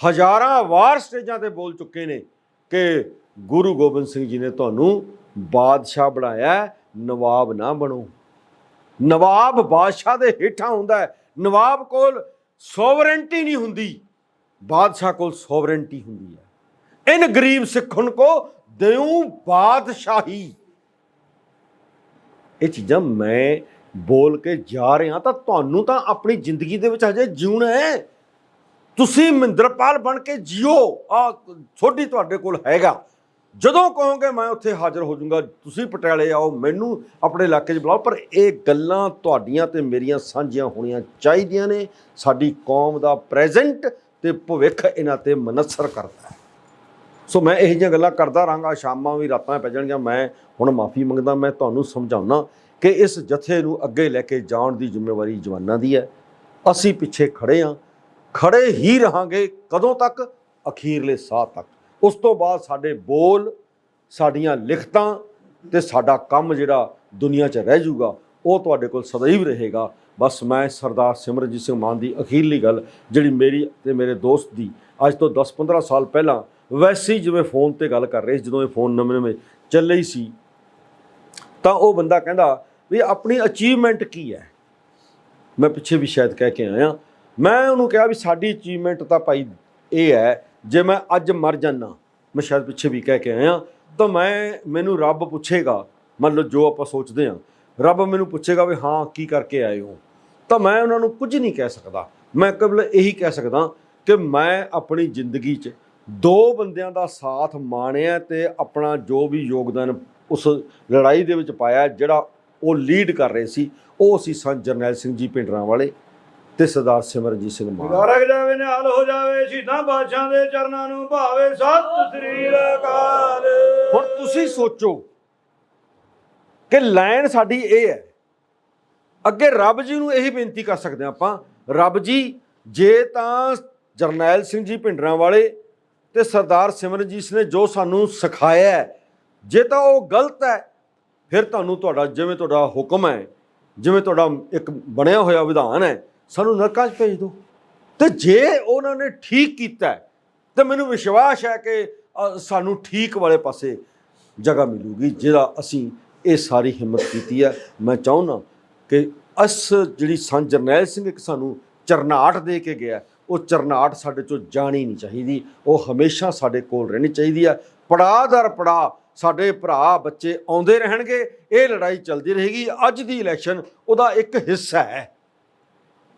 ਹਜ਼ਾਰਾਂ ਵਾਰ ਸਟੇਜਾਂ ਤੇ ਬੋਲ ਚੁੱਕੇ ਨੇ ਕਿ ਗੁਰੂ ਗੋਬਿੰਦ ਸਿੰਘ ਜੀ ਨੇ ਤੁਹਾਨੂੰ ਬਾਦਸ਼ਾਹ ਬਣਾਇਆ ਨਵਾਬ ਨਾ ਬਣੋ। ਨਵਾਬ ਬਾਦਸ਼ਾਹ ਦੇ ਹੇਠਾਂ ਹੁੰਦਾ ਹੈ। ਨਵਾਬ ਕੋਲ ਸੋਵਰੈਂਟੀ ਨਹੀਂ ਹੁੰਦੀ, ਬਾਦਸ਼ਾਹ ਕੋਲ ਸੋਵਰੈਂਟੀ ਹੁੰਦੀ ਹੈ। ਇਨ ਗਰੀਬ ਸਿੱਖਣ ਕੋ ਦਿਉ ਬਾਦਸ਼ਾਹੀ। ਇਹ ਚੀਜ਼ਾਂ ਮੈਂ ਬੋਲ ਕੇ ਜਾ ਰਿਹਾ ਤਾਂ ਤੁਹਾਨੂੰ ਤਾਂ ਆਪਣੀ ਜ਼ਿੰਦਗੀ ਦੇ ਵਿੱਚ ਹਜੇ ਜਿਉਣਾ ਹੈ। ਤੁਸੀਂ ਮਹਿੰਦਰਪਾਲ ਬਣ ਕੇ ਜਿਓ। ਆ ਛੋਟੀ ਤੁਹਾਡੇ ਕੋਲ ਹੈਗਾ। ਜਦੋਂ ਕਹੋਗੇ ਮੈਂ ਉੱਥੇ ਹਾਜ਼ਰ ਹੋ ਜਾਊਂਗਾ, ਤੁਸੀਂ ਪਟਿਆਲੇ ਆਓ, ਮੈਨੂੰ ਆਪਣੇ ਇਲਾਕੇ 'ਚ ਬੁਲਾਓ, ਪਰ ਇਹ ਗੱਲਾਂ ਤੁਹਾਡੀਆਂ ਤੇ ਮੇਰੀਆਂ ਸਾਂਝੀਆਂ ਹੋਣੀਆਂ ਚਾਹੀਦੀਆਂ ਨੇ। ਸਾਡੀ ਕੌਮ ਦਾ ਪ੍ਰੈਜ਼ੈਂਟ ਤੇ ਭਵਿੱਖ ਇਹਨਾਂ ਤੇ ਮਨਸਰ ਕਰਦਾ ਹੈ। ਸੋ ਮੈਂ ਇਹੋ ਜਿਹੀਆਂ ਗੱਲਾਂ ਕਰਦਾ ਰਹਾਂਗਾ, ਸ਼ਾਮਾਂ ਵੀ ਰਾਤਾਂ ਪੈ ਜਾਣਗੀਆਂ, ਮੈਂ ਹੁਣ ਮਾਫੀ ਮੰਗਦਾ, ਮੈਂ ਤੁਹਾਨੂੰ ਸਮਝਾਉਣਾ ਕਿ ਇਸ ਜਥੇ ਨੂੰ ਅੱਗੇ ਲੈ ਕੇ ਜਾਣ ਦੀ ਜ਼ਿੰਮੇਵਾਰੀ ਜਵਾਨਾਂ ਦੀ ਹੈ। ਅਸੀਂ ਪਿੱਛੇ ਖੜੇ ਹਾਂ ਖੜੇ ਹੀ ਰਹਾਂਗੇ ਕਦੋਂ ਤੱਕ? ਅਖੀਰਲੇ ਸਾਹ ਤੱਕ। ਉਸ ਤੋਂ ਬਾਅਦ ਸਾਡੇ ਬੋਲ, ਸਾਡੀਆਂ ਲਿਖਤਾਂ ਤੇ ਸਾਡਾ ਕੰਮ ਜਿਹੜਾ ਦੁਨੀਆ 'ਚ ਰਹਿ ਜਾਊਗਾ, ਉਹ ਤੁਹਾਡੇ ਕੋਲ ਸदैव ਰਹੇਗਾ। ਬਸ ਮੈਂ ਸਰਦਾਰ ਸਿਮਰਨਜੀਤ ਸਿੰਘ ਮਾਨ ਦੀ ਅਖੀਰਲੀ ਗੱਲ, ਜਿਹੜੀ ਮੇਰੀ ਤੇ ਮੇਰੇ ਦੋਸਤ ਦੀ ਅੱਜ ਤੋਂ 10-15 ਸਾਲ ਪਹਿਲਾਂ, ਵੈਸੇ ਹੀ ਜਿਵੇਂ ਫੋਨ ਤੇ ਗੱਲ ਕਰ ਰਹੇ ਸੀ, ਜਦੋਂ ਇਹ ਫੋਨ ਨਵੇਂ-ਨਵੇਂ ਚੱਲੇ ਹੀ ਸੀ, ਤਾਂ ਉਹ ਬੰਦਾ ਕਹਿੰਦਾ ਵੀ ਆਪਣੀ ਅਚੀਵਮੈਂਟ ਕੀ ਹੈ? ਮੈਂ ਪਿੱਛੇ ਵੀ ਸ਼ਾਇਦ ਕਹਿ ਕੇ ਆਇਆ। ਮੈਂ ਉਹਨੂੰ ਕਿਹਾ ਵੀ ਸਾਡੀ ਅਚੀਵਮੈਂਟ ਤਾਂ ਭਾਈ ਇਹ ਹੈ ਜੇ ਮੈਂ ਅੱਜ ਮਰ ਜਾਣਾ ਮੈਂ ਸ਼ਾਇਦ ਪਿੱਛੇ ਵੀ ਕਹਿ ਕੇ ਆਇਆ ਤਾਂ ਮੈਂ, ਮੈਨੂੰ ਰੱਬ ਪੁੱਛੇਗਾ, ਮੰਨ ਲਓ ਜੋ ਆਪਾਂ ਸੋਚਦੇ ਹਾਂ, ਰੱਬ ਮੈਨੂੰ ਪੁੱਛੇਗਾ ਵੀ ਹਾਂ, ਕੀ ਕਰਕੇ ਆਏ ਹੋ? ਤਾਂ ਮੈਂ ਉਹਨਾਂ ਨੂੰ ਕੁਝ ਨਹੀਂ ਕਹਿ ਸਕਦਾ। ਮੈਂ ਕੇਵਲ ਇਹੀ ਕਹਿ ਸਕਦਾ ਕਿ ਮੈਂ ਆਪਣੀ ਜ਼ਿੰਦਗੀ 'ਚ ਦੋ ਬੰਦਿਆਂ ਦਾ ਸਾਥ ਮਾਣਿਆ ਤੇ ਆਪਣਾ ਜੋ ਵੀ ਯੋਗਦਾਨ ਉਸ ਲੜਾਈ ਦੇ ਵਿੱਚ ਪਾਇਆ, ਜਿਹੜਾ ਉਹ ਲੀਡ ਕਰ ਰਹੇ ਸੀ, ਉਹ ਸੀ ਸੰਤ ਜਰਨੈਲ ਸਿੰਘ ਜੀ ਪਿੰਡਰਾਂ ਵਾਲੇ ਤੇ ਸਰਦਾਰ ਸਿਮਰਜੀਤ ਸਿੰਘ ਮਾਨ।
ਗਾਰਕ ਜਾਵੇ ਨਿਹਾਲ ਹੋ ਜਾਵੇ ਸ਼ਹੀਦਾਂ ਬਾਦਸ਼ਾਹਾਂ ਦੇ ਚਰਨਾਂ ਨੂੰ ਭਾਵੇ। ਸਤਿ ਸ੍ਰੀ ਅਕਾਲ।
ਹੁਣ ਤੁਸੀਂ ਸੋਚੋ ਕਿ ਲਾਈਨ ਸਾਡੀ ਇਹ ਹੈ। ਅੱਗੇ ਰੱਬ ਜੀ ਨੂੰ ਇਹੀ ਬੇਨਤੀ ਕਰ ਸਕਦੇ ਹਾਂ ਆਪਾਂ। ਰੱਬ ਜੀ ਜੇ ਤਾਂ ਜਰਨੈਲ ਸਿੰਘ ਜੀ ਭਿੰਡਰਾਂ ਵਾਲੇ ਤੇ ਸਰਦਾਰ ਸਿਮਰਨਜੀਤ ਨੇ ਜੋ ਸਾਨੂੰ ਸਿਖਾਇਆ ਹੈ, ਜੇ ਤਾਂ ਉਹ ਗਲਤ ਹੈ ਫਿਰ ਤੁਹਾਨੂੰ ਤੁਹਾਡਾ ਜਿਵੇਂ ਤੁਹਾਡਾ ਹੁਕਮ ਹੈ ਜਿਵੇਂ ਤੁਹਾਡਾ ਇੱਕ ਬਣਿਆ ਹੋਇਆ ਵਿਧਾਨ ਹੈ ਸਾਨੂੰ ਨਰਕਾਂ 'ਚ ਭੇਜ ਦਿਓ। ਤੇ ਜੇ ਉਹਨਾਂ ਨੇ ਠੀਕ ਕੀਤਾ ਹੈ, ਤੇ ਮੈਨੂੰ ਵਿਸ਼ਵਾਸ ਹੈ ਕਿ ਸਾਨੂੰ ਠੀਕ ਵਾਲੇ ਪਾਸੇ ਜਗ੍ਹਾ ਮਿਲੂਗੀ ਜਿਹੜਾ ਅਸੀਂ ਇਹ ਸਾਰੀ ਹਿੰਮਤ ਕੀਤੀ ਹੈ। ਮੈਂ ਚਾਹੁੰਦਾ ਕਿ ਅਸ ਜਿਹੜੀ ਸੰਤ ਜਰਨੈਲ ਸਿੰਘ ਇੱਕ ਸਾਨੂੰ ਚਰਨਾਟ ਦੇ ਕੇ ਗਿਆ ਉਹ ਚਰਨਾਟ ਸਾਡੇ ਚੋਂ ਜਾਣੀ ਨਹੀਂ ਚਾਹੀਦੀ। ਉਹ ਹਮੇਸ਼ਾ ਸਾਡੇ ਕੋਲ ਰਹਿਣੀ ਚਾਹੀਦੀ ਹੈ। ਪੜਾਅ ਦਰ ਪੜਾਅ ਸਾਡੇ ਭਰਾ ਬੱਚੇ ਆਉਂਦੇ ਰਹਿਣਗੇ ਇਹ ਲੜਾਈ ਚੱਲਦੀ ਰਹੇਗੀ। ਅੱਜ ਦੀ ਇਲੈਕਸ਼ਨ ਉਹਦਾ ਇੱਕ ਹਿੱਸਾ ਹੈ।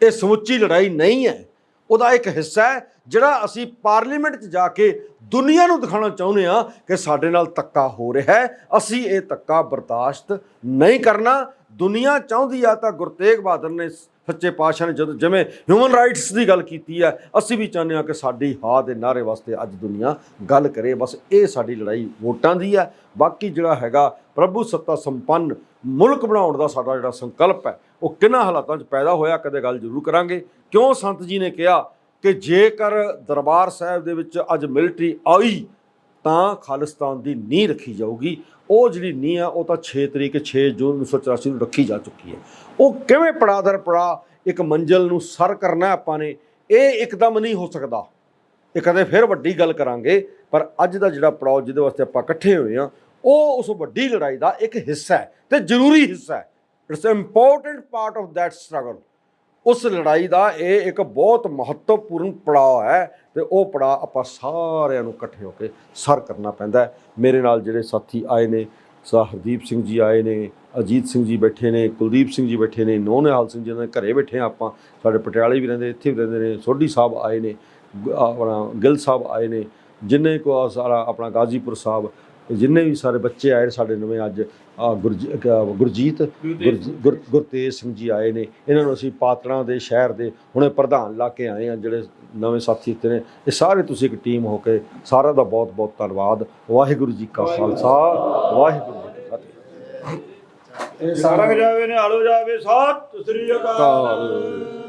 ਇਹ ਸਮੁੱਚੀ ਲੜਾਈ ਨਹੀਂ ਹੈ। ਉਹਦਾ ਇੱਕ ਹਿੱਸਾ ਹੈ, ਜਿਹੜਾ ਅਸੀਂ ਪਾਰਲੀਮੈਂਟ 'ਚ ਜਾ ਕੇ ਦੁਨੀਆ ਨੂੰ ਦਿਖਾਉਣਾ ਚਾਹੁੰਦੇ ਆ ਕਿ ਸਾਡੇ ਨਾਲ ਧੱਕਾ ਹੋ ਰਿਹਾ ਹੈ। ਅਸੀਂ ਇਹ ਧੱਕਾ ਬਰਦਾਸ਼ਤ ਨਹੀਂ ਕਰਨਾ। ਦੁਨੀਆ ਚਾਹੁੰਦੀ ਆ ਤਾਂ ਗੁਰਤੇਗ ਬਹਾਦਰ ਨੇ ਸੱਚੇ ਪਾਤਸ਼ਾਹ ਨੇ ਜਦੋਂ ਜਿਵੇਂ ਹਿਊਮਨ ਰਾਈਟਸ ਦੀ ਗੱਲ ਕੀਤੀ ਹੈ, ਅਸੀਂ ਵੀ ਚਾਹੁੰਦੇ ਹਾਂ ਕਿ ਸਾਡੀ ਹਾਂ ਦੇ ਨਾਰੇ ਵਾਸਤੇ ਅੱਜ ਦੁਨੀਆ ਗੱਲ ਕਰੇ। ਬਸ ਇਹ ਸਾਡੀ ਲੜਾਈ ਵੋਟਾਂ ਦੀ ਹੈ। ਬਾਕੀ ਜਿਹੜਾ ਹੈਗਾ, ਪ੍ਰਭੂ ਸੱਤਾ ਸੰਪੰਨ ਮੁਲਕ ਬਣਾਉਣ ਦਾ ਸਾਡਾ ਜਿਹੜਾ ਸੰਕਲਪ ਹੈ, ਉਹ ਕਿਹਨਾਂ ਹਾਲਾਤਾਂ 'ਚ ਪੈਦਾ ਹੋਇਆ, ਕਦੇ ਗੱਲ ਜ਼ਰੂਰ ਕਰਾਂਗੇ। ਕਿਉਂ ਸੰਤ ਜੀ ਨੇ ਕਿਹਾ ਕਿ ਜੇਕਰ ਦਰਬਾਰ ਸਾਹਿਬ ਦੇ ਵਿੱਚ ਅੱਜ ਮਿਲਟਰੀ ਆਈ ਤਾਂ ਖਾਲਿਸਤਾਨ ਦੀ ਨੀਂਹ ਰੱਖੀ ਜਾਊਗੀ। ਉਹ ਜਿਹੜੀ ਨੀਂਹ ਆ, ਉਹ ਤਾਂ 6 ਤਰੀਕ 6 ਜੂਨ 1984 ਨੂੰ ਰੱਖੀ ਜਾ ਚੁੱਕੀ ਹੈ। ਉਹ ਕਿਵੇਂ ਪੜਾਦਰ ਪੜਾ ਇੱਕ ਮੰਜ਼ਲ ਨੂੰ ਸਰ ਕਰਨਾ ਆਪਾਂ ਨੇ, ਇਹ ਇੱਕਦਮ ਨਹੀਂ ਹੋ ਸਕਦਾ। ਇਹ ਕਦੇ ਫਿਰ ਵੱਡੀ ਗੱਲ ਕਰਾਂਗੇ, ਪਰ ਅੱਜ ਦਾ ਜਿਹੜਾ ਪੜਾਅ, ਜਿਹਦੇ ਵਾਸਤੇ ਆਪਾਂ ਇਕੱਠੇ ਹੋਏ ਆ ਉਹ ਉਸ ਵੱਡੀ ਲੜਾਈ ਦਾ ਇੱਕ ਹਿੱਸਾ ਹੈ ਤੇ ਜ਼ਰੂਰੀ ਹਿੱਸਾ ਹੈ। It's important part of that struggle ਉਸ ਲੜਾਈ ਦਾ ਇਹ ਇੱਕ ਬਹੁਤ ਮਹੱਤਵਪੂਰਨ ਪੜਾਅ ਹੈ ਤੇ ਉਹ ਪੜਾਅ ਆਪਾਂ ਸਾਰਿਆਂ ਨੂੰ ਇਕੱਠੇ ਹੋ ਕੇ ਸਰ ਕਰਨਾ ਪੈਂਦਾ ਮੇਰੇ ਨਾਲ ਜਿਹੜੇ ਸਾਥੀ ਆਏ ਨੇ ਸਾ ਹਰਦੀਪ ਸਿੰਘ ਜੀ ਆਏ ਨੇ, ਅਜੀਤ ਸਿੰਘ ਜੀ ਬੈਠੇ ਨੇ, ਕੁਲਦੀਪ ਸਿੰਘ ਜੀ ਬੈਠੇ ਨੇ ਨੌ ਨਿਹਾਲ ਸਿੰਘ ਜੀ ਦੇ ਘਰੇ ਬੈਠੇ ਆ ਆਪਾਂ। ਸਾਡੇ ਪਟਿਆਲੇ ਵੀ ਰਹਿੰਦੇ, ਇੱਥੇ ਵੀ ਰਹਿੰਦੇ ਨੇ, ਸੋਢੀ ਸਾਹਿਬ ਆਏ ਨੇ ਆਪਣਾ ਗਿੱਲ ਸਾਹਿਬ ਆਏ ਨੇ, ਜਿੰਨੇ ਕੋ ਸਾਰਾ ਆਪਣਾ ਗਾਜ਼ੀਪੁਰ ਸਾਹਿਬ ਜਿੰਨੇ ਵੀ ਸਾਰੇ ਬੱਚੇ ਆਏ ਨੇ ਸਾਡੇ ਨਵੇਂ ਅੱਜ ਗੁਰਜੀਤ ਗੁਰਜ- ਗੁਰ- ਗੁਰਤੇਜ ਸਿੰਘ ਜੀ ਆਏ ਨੇ। ਇਹਨਾਂ ਨੂੰ ਅਸੀਂ ਪਾਤੜਾਂ ਦੇ ਸ਼ਹਿਰ ਦੇ ਹੁਣੇ ਪ੍ਰਧਾਨ ਲਾ ਕੇ ਆਏ ਆ ਜਿਹੜੇ ਨਵੇਂ ਸਾਥੀ ਇੱਥੇ ਨੇ। ਇਹ ਸਾਰੇ ਤੁਸੀਂ ਇੱਕ ਟੀਮ ਹੋ ਕੇ ਸਾਰਿਆਂ ਦਾ ਬਹੁਤ ਬਹੁਤ ਧੰਨਵਾਦ। ਵਾਹਿਗੁਰੂ ਜੀ ਕਾ ਖਾਲਸਾ। ਵਾਹਿਗੁਰੂ ਜੀ ਕੀ ਫਤਿਹ।
ਗਾਰਕ ਜਾਵੇ ਨਿਹਾਲ ਹੋ ਜਾਵੇ ਸਤਿ ਸ੍ਰੀ ਅਕਾਲ।